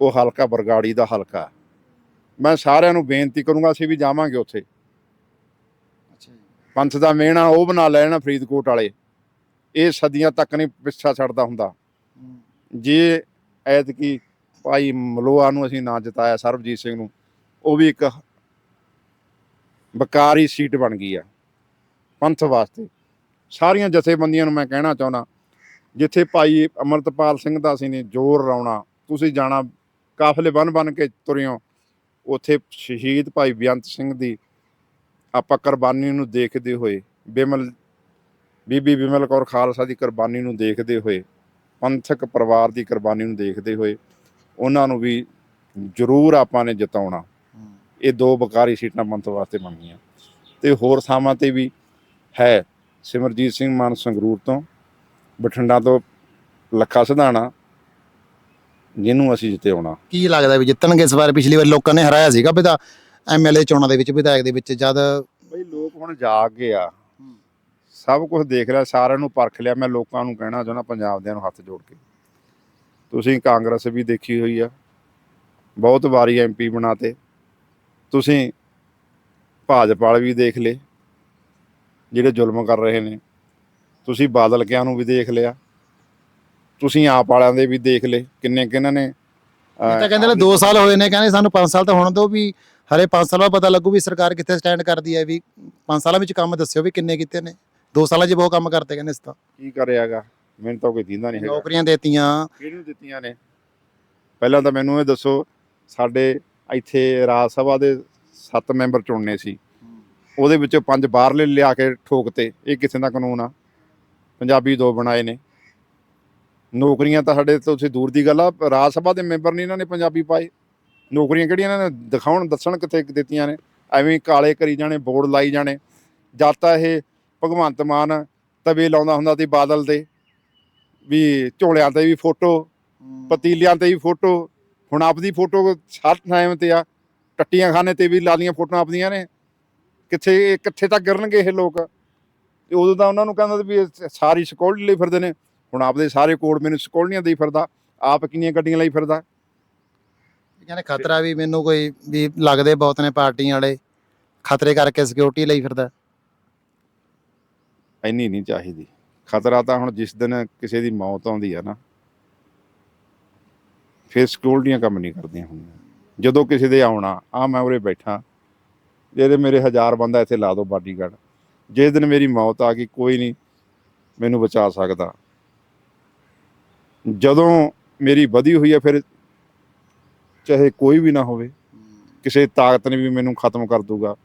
ਉਹ ਹਲਕਾ ਬਰਗਾੜੀ ਦਾ ਹਲਕਾ। ਮੈਂ ਸਾਰਿਆਂ ਨੂੰ ਬੇਨਤੀ ਕਰੂੰਗਾ, ਅਸੀਂ ਵੀ ਜਾਵਾਂਗੇ ਉੱਥੇ। ਪੰਥ ਦਾ ਮੇਣਾ ਉਹ ਬਣਾ ਲੈਣਾ ਫਰੀਦਕੋਟ ਵਾਲੇ। ਇਹ ਸਦੀਆਂ ਤੱਕ ਨਹੀਂ ਪਿੱਛਾ ਛੱਡਦਾ ਹੁੰਦਾ। ਜੇ ਐਤਕੀ ਭਾਈ ਮਲੋਆ ਨੂੰ ਅਸੀਂ ਨਾ ਜਿਤਾਇਆ ਸਰਬਜੀਤ ਸਿੰਘ ਨੂੰ, ਉਹ ਵੀ ਇੱਕ ਬਕਾਰੀ ਸੀਟ ਬਣ ਗਈ ਆ ਪੰਥ ਵਾਸਤੇ। ਸਾਰੀਆਂ ਜਥੇਬੰਦੀਆਂ ਨੂੰ ਮੈਂ ਕਹਿਣਾ ਚਾਹੁੰਦਾ, ਜਿੱਥੇ ਭਾਈ ਅਮਰਤਪਾਲ ਸਿੰਘ ਦਾ ਅਸੀਂ ਨੇ ਜ਼ੋਰ ਲਾਉਣਾ, ਤੁਸੀਂ ਜਾਣਾ ਕਾਫਲੇ ਬਨ ਬਨ ਕੇ ਤੁਰਿਓ ਉੱਥੇ ਸ਼ਹੀਦ ਭਾਈ ਬੇਅੰਤ ਸਿੰਘ ਦੀ ਆਪਾਂ ਕੁਰਬਾਨੀ ਨੂੰ ਦੇਖਦੇ ਹੋਏ, ਬਿਮਲ, ਬੀਬੀ ਬਿਮਲ ਕੌਰ ਖਾਲਸਾ ਦੀ ਕੁਰਬਾਨੀ ਨੂੰ ਦੇਖਦੇ ਹੋਏ, ਪੰਥਕ ਪਰਿਵਾਰ ਦੀ ਕੁਰਬਾਨੀ ਨੂੰ ਦੇਖਦੇ ਹੋਏ, ਉਹਨਾਂ ਨੂੰ ਵੀ ਜ਼ਰੂਰ ਆਪਾਂ ਨੇ ਜਿਤਾਉਣਾ। ਇਹ ਦੋ ਬਕਾਰੀ ਸੀਟਾਂ ਪੰਥ ਵਾਸਤੇ ਮੰਗੀਆਂ। ਤੇ ਹੋਰ ਥਾਵਾਂ ਤੇ ਵੀ ਹੈ ਸਿਮਰਜੀਤ ਸਿੰਘ ਮਾਨ ਸੰਗਰੂਰ ਤੋਂ, ਬਠਿੰਡਾ ਤੋਂ ਲੱਖਾ ਸਿਧਾਣਾ, ਜਿਹਨੂੰ ਅਸੀਂ ਜਿਤਾਉਣਾ ਕੀ ਲੱਗਦਾ ਵੀ ਜਿੱਤਣਗੇ ਇਸ ਵਾਰ? ਪਿਛਲੀ ਵਾਰ ਲੋਕਾਂ ਨੇ ਹਰਾਇਆ ਸੀਗਾ ਵਿਧਾ ਐਮਐਲਏ ਚੋਣਾਂ ਦੇ ਵਿੱਚ ਵਿਧਾਇਕ ਦੇ ਵਿੱਚ ਜਦ ਬਈ ਲੋਕ ਹੁਣ ਜਾਗ ਗਏ ਆ। ਸਭ ਕੁਝ ਦੇਖ ਲਿਆ ਸਾਰਿਆਂ ਨੂੰ ਪਰਖ ਲਿਆ। ਮੈਂ ਲੋਕਾਂ ਨੂੰ ਕਹਿਣਾ ਚਾਹੁੰਦਾ ਪੰਜਾਬ ਦਿਆਂ ਨੂੰ ਹੱਥ ਜੋੜ ਕੇ। ਤੁਸੀਂ ਕਾਂਗਰਸ ਵੀ ਦੇਖੀ ਹੋਈ ਆ। ਬਹੁਤ ਵਾਰੀ ਐਮਪੀ ਬਣਾਤੇ। ਤੁਸੀਂ ਭਾਜਪਾ ਵੀ ਦੇਖ ਲਏ ਜਿਹੜੇ ਜ਼ੁਲਮ ਕਰ ਰਹੇ ਨੇ। ਤੁਸੀਂ ਬਾਦਲ ਕਿਆਂ ਨੂੰ ਵੀ ਦੇਖ ਲਿਆ। ਤੁਸੀਂ ਆਪ ਵਾਲਿਆਂ ਦੇ ਵੀ ਦੇਖ ਲਏ। ਕਿੰਨੇ ਕਿੰਨਾਂ ਨੇ ਇਹ ਤਾਂ ਕਹਿੰਦੇ ਨੇ 2 ਸਾਲ ਹੋਏ ਨੇ ਕਹਿੰਦੇ ਸਾਨੂੰ 5 ਸਾਲ ਤਾਂ ਹੋਣ ਦਿਓ ਵੀ ਹਰੇ 5 ਸਾਲ ਪਤਾ ਲੱਗੂ ਵੀ ਸਰਕਾਰ ਕਿੱਥੇ ਸਟੈਂਡ ਕਰਦੀ ਹੈ ਵੀ 5 ਸਾਲਾਂ ਵਿੱਚ ਕੰਮ ਦੱਸਿਓ ਵੀ ਕਿੰਨੇ ਕੀਤੇ ਨੇ। 2 ਸਾਲਾਂ 'ਚ ਬਹੁਤ ਕੰਮ ਕਰਤੇ ਕਹਿੰਦੇ ਇਸ ਤਾਂ। ਕੀ ਕਰਿਆਗਾ? ਮੈਨੂੰ ਤਾਂ ਕੋਈ ਦਿੰਦਾ ਨਹੀਂ ਹੈਗਾ। ਨੌਕਰੀਆਂ ਦੇਤੀਆਂ। ਕਿਹਨੂੰ ਦਿੱਤੀਆਂ ਨੇ? ਪਹਿਲਾਂ ਤਾਂ ਮੈਨੂੰ ਇਹ ਦੱਸੋ ਸਾਡੇ ਇੱਥੇ ਰਾਜ ਸਭਾ ਦੇ 7 ਮੈਂਬਰ ਚੁਣਨੇ ਸੀ। ਉਹਦੇ ਵਿੱਚੋਂ ਪੰਜ ਬਾਹਰਲੇ ਲਿਆ ਕੇ ਠੋਕਤੇ ਇਹ ਕਿਸੇ ਦਾ ਕਾਨੂੰਨ ਆ। ਪੰਜਾਬੀ ਦੋ ਬਣਾਏ ਨੇ। ਨੌਕਰੀਆਂ ਤਾਂ ਸਾਡੇ ਤੋਂ ਤੁਸੀਂ ਦੂਰ ਦੀ ਗੱਲ ਆ ਰਾਜ ਸਭਾ ਦੇ ਮੈਂਬਰ ਨਹੀਂ ਇਹਨਾਂ ਨੇ ਪੰਜਾਬੀ ਪਾਏ। ਨੌਕਰੀਆਂ ਕਿਹੜੀਆਂ ਇਹਨਾਂ ਨੇ ਦਿਖਾਉਣ ਦੱਸਣ ਕਿੱਥੇ ਦਿੱਤੀਆਂ ਨੇ? ਐਵੇਂ ਕਾਲੇ ਕਰੀ ਜਾਣੇ ਬੋਰਡ ਲਾਈ ਜਾਣੇ। ਜਦ ਤਾਂ ਇਹ ਭਗਵੰਤ ਮਾਨ ਤਵੇ ਲਾਉਂਦਾ ਹੁੰਦਾ ਸੀ ਬਾਦਲ ਦੇ ਵੀ ਝੋਲਿਆਂ ਤੇ ਵੀ ਫੋਟੋ ਪਤੀਲਿਆਂ ਤੇ ਵੀ ਫੋਟੋ। ਹੁਣ ਆਪਦੀ ਫੋਟੋ ਹਰ ਟਾਈਮ ਤੇ ਆ ਟੱਟੀਆਂ ਖਾਨੇ ਤੇ ਵੀ ਲਾ ਲੀਆਂ ਫੋਟੋਆਂ ਆਪਦੀਆਂ ਨੇ। ਕਿੱਥੇ ਕਿੱਥੇ ਤੱਕ ਗਿਰਨਗੇ ਇਹ ਲੋਕ? ਤੇ ਉਦੋਂ ਤਾਂ ਉਹਨਾਂ ਨੂੰ ਕਹਿੰਦਾ ਵੀ ਸਾਰੀ ਸਿਕਿਉਰਿਟੀ ਲਈ ਫਿਰਦੇ ਨੇ। ਹੁਣ ਆਪਦੇ ਸਾਰੇ ਕੋਡ ਮੈਨੂੰ ਸਿਕਿਉਰਟੀਆਂ ਦੇਈ ਫਿਰਦਾ। ਆਪ ਕਿੰਨੀਆਂ ਗੱਡੀਆਂ ਲਈ ਫਿਰਦਾ? ਕਹਿੰਦੇ ਖਤਰਾ ਵੀ ਮੈਨੂੰ ਕੋਈ ਵੀ ਲੱਗਦੇ ਬਹੁਤ ਨੇ ਪਾਰਟੀਆਂ ਵਾਲੇ, ਖਤਰੇ ਕਰਕੇ ਸਿਕਿਉਰਿਟੀ ਲਈ ਫਿਰਦਾ। ਇੰਨੀ ਨਹੀਂ ਚਾਹੀਦੀ। ਖਤਰਾ ਤਾਂ ਹੁਣ ਜਿਸ ਦਿਨ ਕਿਸੇ ਦੀ ਮੌਤ ਆਉਂਦੀ ਆ ਨਾ, ਫਿਰ ਸਿਕਿਉਰਟੀਆਂ ਕੰਮ ਨਹੀਂ ਕਰਦੀਆਂ ਹੁੰਦੀਆਂ। ਜਦੋਂ ਕਿਸੇ ਦੇ ਆਉਣਾ ਆ ਮੈਂ ਉਰੇ ਬੈਠਾ ਜਿਹੜੇ ਮੇਰੇ ਹਜ਼ਾਰ ਬੰਦਾ ਇੱਥੇ ਲਾ ਦੋ ਬਾਡੀਗਾਰਡ ਜਿਸ ਦਿਨ ਮੇਰੀ ਮੌਤ ਆ ਗਈ, ਕੋਈ ਨਹੀਂ ਮੈਨੂੰ ਬਚਾ ਸਕਦਾ। ਜਦੋਂ ਮੇਰੀ ਵਧੀ ਹੋਈ ਹੈ ਫਿਰ ਚਾਹੇ ਕੋਈ ਵੀ ਨਾ ਹੋਵੇ, ਕਿਸੇ ਤਾਕਤ ਨੇ ਵੀ ਮੈਨੂੰ ਖਤਮ ਕਰ ਦੂਗਾ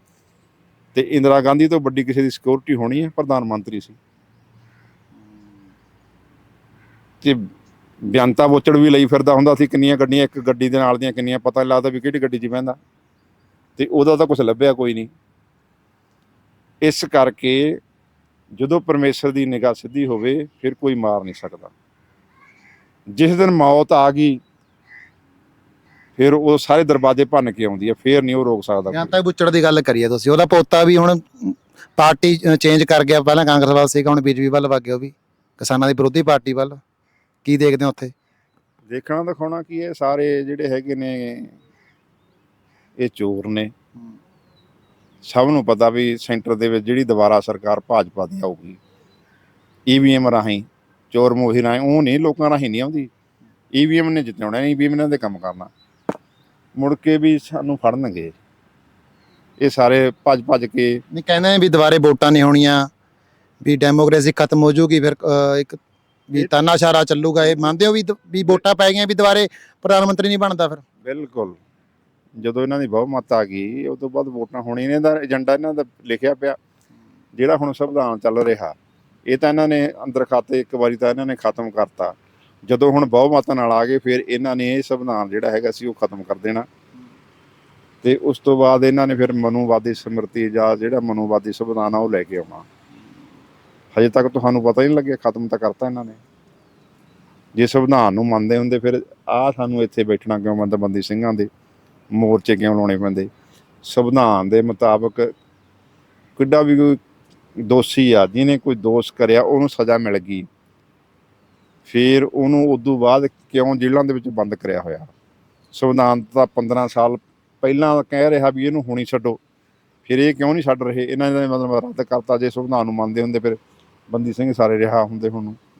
ਤੇ ਇੰਦਰਾ ਗਾਂਧੀ ਤੋਂ ਵੱਡੀ ਕਿਸੇ ਦੀ ਸਿਕਿਉਰਿਟੀ ਹੋਣੀ ਹੈ, ਪ੍ਰਧਾਨ ਮੰਤਰੀ ਸੀ। ਤੇ ਬਿਆੰਤਾ ਬੋਚੜ ਵੀ ਲਈ ਫਿਰਦਾ ਹੁੰਦਾ ਸੀ, ਕਿੰਨੀਆਂ ਗੱਡੀਆਂ, ਇੱਕ ਗੱਡੀ ਦੇ ਨਾਲ ਦੀਆਂ ਕਿੰਨੀਆਂ, ਪਤਾ ਨਹੀਂ ਲੱਗਦਾ ਵੀ ਕਿਹੜੀ ਗੱਡੀ 'ਚ ਬਹਿੰਦਾ। ਤੇ ਉਹਦਾ ਤਾਂ ਕੁਝ ਲੱਭਿਆ ਕੋਈ ਨਹੀਂ ਇਸ ਕਰਕੇ ਜਦੋਂ ਪਰਮੇਸ਼ਰ ਦੀ ਨਿਗਾਹ ਸਿੱਧੀ ਹੋਵੇ, ਫਿਰ ਕੋਈ ਮਾਰ ਨਹੀਂ ਸਕਦਾ। ਜਿਸ ਦਿਨ ਮੌਤ ਆ ਗਈ ਫਿਰ ਉਹ ਸਾਰੇ ਦਰਵਾਜ਼ੇ ਭੰਨ ਕੇ ਆਉਂਦੀ ਹੈ ਫਿਰ ਨਹੀਂ ਉਹ ਰੋਕ ਸਕਦਾ ਜਾਂ। ਤਾਂ ਬੁੱਚੜ ਦੀ ਗੱਲ ਕਰੀਏ ਤੁਸੀਂ ਉਹਦਾ ਪੋਤਾ ਵੀ ਹੁਣ ਪਾਰਟੀ ਚੇਂਜ ਕਰ ਗਿਆ ਪਹਿਲਾਂ ਕਾਂਗਰਸ ਵੱਲ ਸੀਗਾ ਹੁਣ ਬੀਜੇਪੀ ਵੱਲ ਵਗ ਗਿਆ ਉਹ ਵੀ ਕਿਸਾਨਾਂ ਦੀ ਵਿਰੋਧੀ ਪਾਰਟੀ ਵੱਲ। ਕੀ ਦੇਖਦੇ ਹੋ ਉੱਥੇ? ਦੇਖਣਾ ਦਿਖਾਉਣਾ ਕੀ ਇਹ ਸਾਰੇ ਜਿਹੜੇ ਹੈਗੇ ਨੇ ਇਹ ਚੋਰ ਨੇ। ਸਭ ਨੂੰ ਪਤਾ ਵੀ ਸੈਂਟਰ ਦੇ ਵਿੱਚ ਜਿਹੜੀ ਦੁਬਾਰਾ ਸਰਕਾਰ ਭਾਜਪਾ ਦੀ ਆਊਗੀ ਈਵੀਐਮ ਰਾਹੀਂ ਚੋਰ ਮੋਹੀ ਰਾਹੀਂ ਉਹ ਨਹੀਂ ਲੋਕਾਂ ਰਾਹੀਂ ਨਹੀਂ ਆਉਂਦੀ। ਈਵੀਐਮ ਨੇ ਜਿੱਤਣਾ ਈਵੀਐਮ ਨੇ ਦੇ ਕੰਮ ਕਰਨਾ। ਮੁੜ ਕੇ ਵੀ ਸਾਨੂੰ ਫੜਨਗੇ। ਇਹ ਸਾਰੇ ਭੱਜ ਭੱਜ ਕੇ ਨਹੀਂ ਕਹਿੰਦੇ ਵੀ ਦੁਬਾਰੇ ਵੋਟਾਂ ਨਹੀਂ ਹੋਣੀਆਂ ਵੀ ਡੈਮੋਕ੍ਰੇਸੀ ਖਤਮ ਹੋ ਜਾਊਗੀ ਫਿਰ ਅਹ, ਇੱਕ ਵੀ ਤਾਨਾਸ਼ਾਰਾ ਚੱਲੂਗਾ। ਇਹ ਮੰਨਦੇ ਹੋ ਵੀ ਦ- ਵੀ ਵੋਟਾਂ ਪੈ ਗਈਆਂ ਵੀ ਦੁਬਾਰੇ ਪ੍ਰਧਾਨ ਮੰਤਰੀ ਨਹੀਂ ਬਣਦਾ ਫਿਰ? ਬਿਲਕੁਲ। ਜਦੋਂ ਇਹਨਾਂ ਦੀ ਬਹੁਮਤ ਆ ਗਈ ਉਸ ਤੋਂ ਬਾਅਦ ਵੋਟਾਂ ਹੋਣੀ ਨੇ ਦਾ ਏਜੰਡਾ ਇਹਨਾਂ ਦਾ ਲਿਖਿਆ ਪਿਆ। ਜਿਹੜਾ ਹੁਣ ਸੰਵਿਧਾਨ ਚੱਲ ਰਿਹਾ ਇਹ ਤਾਂ ਇਹਨਾਂ ਨੇ ਅੰਦਰ ਖਾਤੇ ਇੱਕ ਵਾਰੀ ਤਾਂ ਇਹਨਾਂ ਨੇ ਖਤਮ ਕਰਤਾ। ਜਦੋਂ ਹੁਣ ਬਹੁਮਤ ਨਾਲ ਆ ਗਏ, ਫਿਰ ਇਹਨਾਂ ਨੇ ਇਹ ਸੰਵਿਧਾਨ ਜਿਹੜਾ ਹੈਗਾ ਸੀ ਉਹ ਖਤਮ ਕਰ ਦੇਣਾ। ਤੇ ਉਸ ਤੋਂ ਬਾਅਦ ਇਹਨਾਂ ਨੇ ਫਿਰ ਮਨੂਵਾਦੀ ਸਮਰਤੀ ਜਾਂ ਜਿਹੜਾ ਮਨੂਵਾਦੀ ਸੰਵਿਧਾਨ ਆ ਉਹ ਲੈ ਕੇ ਆਉਣਾ। ਹਜੇ ਤੱਕ ਤੁਹਾਨੂੰ ਪਤਾ ਹੀ ਨਹੀਂ ਲੱਗਿਆ, ਖਤਮ ਤਾਂ ਕਰਤਾ ਇਹਨਾਂ ਨੇ। ਜੇ ਸੰਵਿਧਾਨ ਨੂੰ ਮੰਨਦੇ ਹੁੰਦੇ, ਫਿਰ ਆ ਸਾਨੂੰ ਇੱਥੇ ਬੈਠਣਾ ਕਿਉਂ ਬੰਦਾ ਬੰਦੀ ਸਿੰਘਾਂ ਦੇ ਮੋਰਚੇ ਕਿਉਂ ਲਾਉਣੇ ਪੈਂਦੇ? ਸੰਵਿਧਾਨ ਦੇ ਮੁਤਾਬਕ ਕਿੱਡਾ ਵੀ ਕੋਈ ਦੋਸ਼ੀ ਆ, ਜਿਹਨੇ ਕੋਈ ਦੋਸ਼ ਕਰਿਆ, ਉਹਨੂੰ ਸਜ਼ਾ ਮਿਲ ਗਈ। ਫਿਰ ਉਹਨੂੰ ਉਦੋਂ ਬਾਅਦ ਕਿਉਂ ਜੇਲ੍ਹਾਂ ਦੇ ਵਿੱਚ ਬੰਦ ਕਰਿਆ ਹੋਇਆ? ਸੰਵਿਧਾਨ ਤਾਂ 15 ਸਾਲ ਪਹਿਲਾਂ ਕਹਿ ਰਿਹਾ ਵੀ ਇਹਨੂੰ ਹੁਣੀ ਛੱਡੋ। ਫਿਰ ਇਹ ਕਿਉਂ ਨਹੀਂ ਛੱਡ ਰਹੇ? ਇਹਨਾਂ ਨੇ ਮਤਲਬ ਰੱਦ ਕਰਤਾ ਜੇ ਸੰਵਿਧਾਨ ਨੂੰ ਮੰਨਦੇ ਹੁੰਦੇ ਫਿਰ। ਬੰਦੀ ਸਿੰਘ ਸਾਰੇ ਰਿਹਾ ਹੁੰਦੇ ਹੁਣ। ਨੂੰ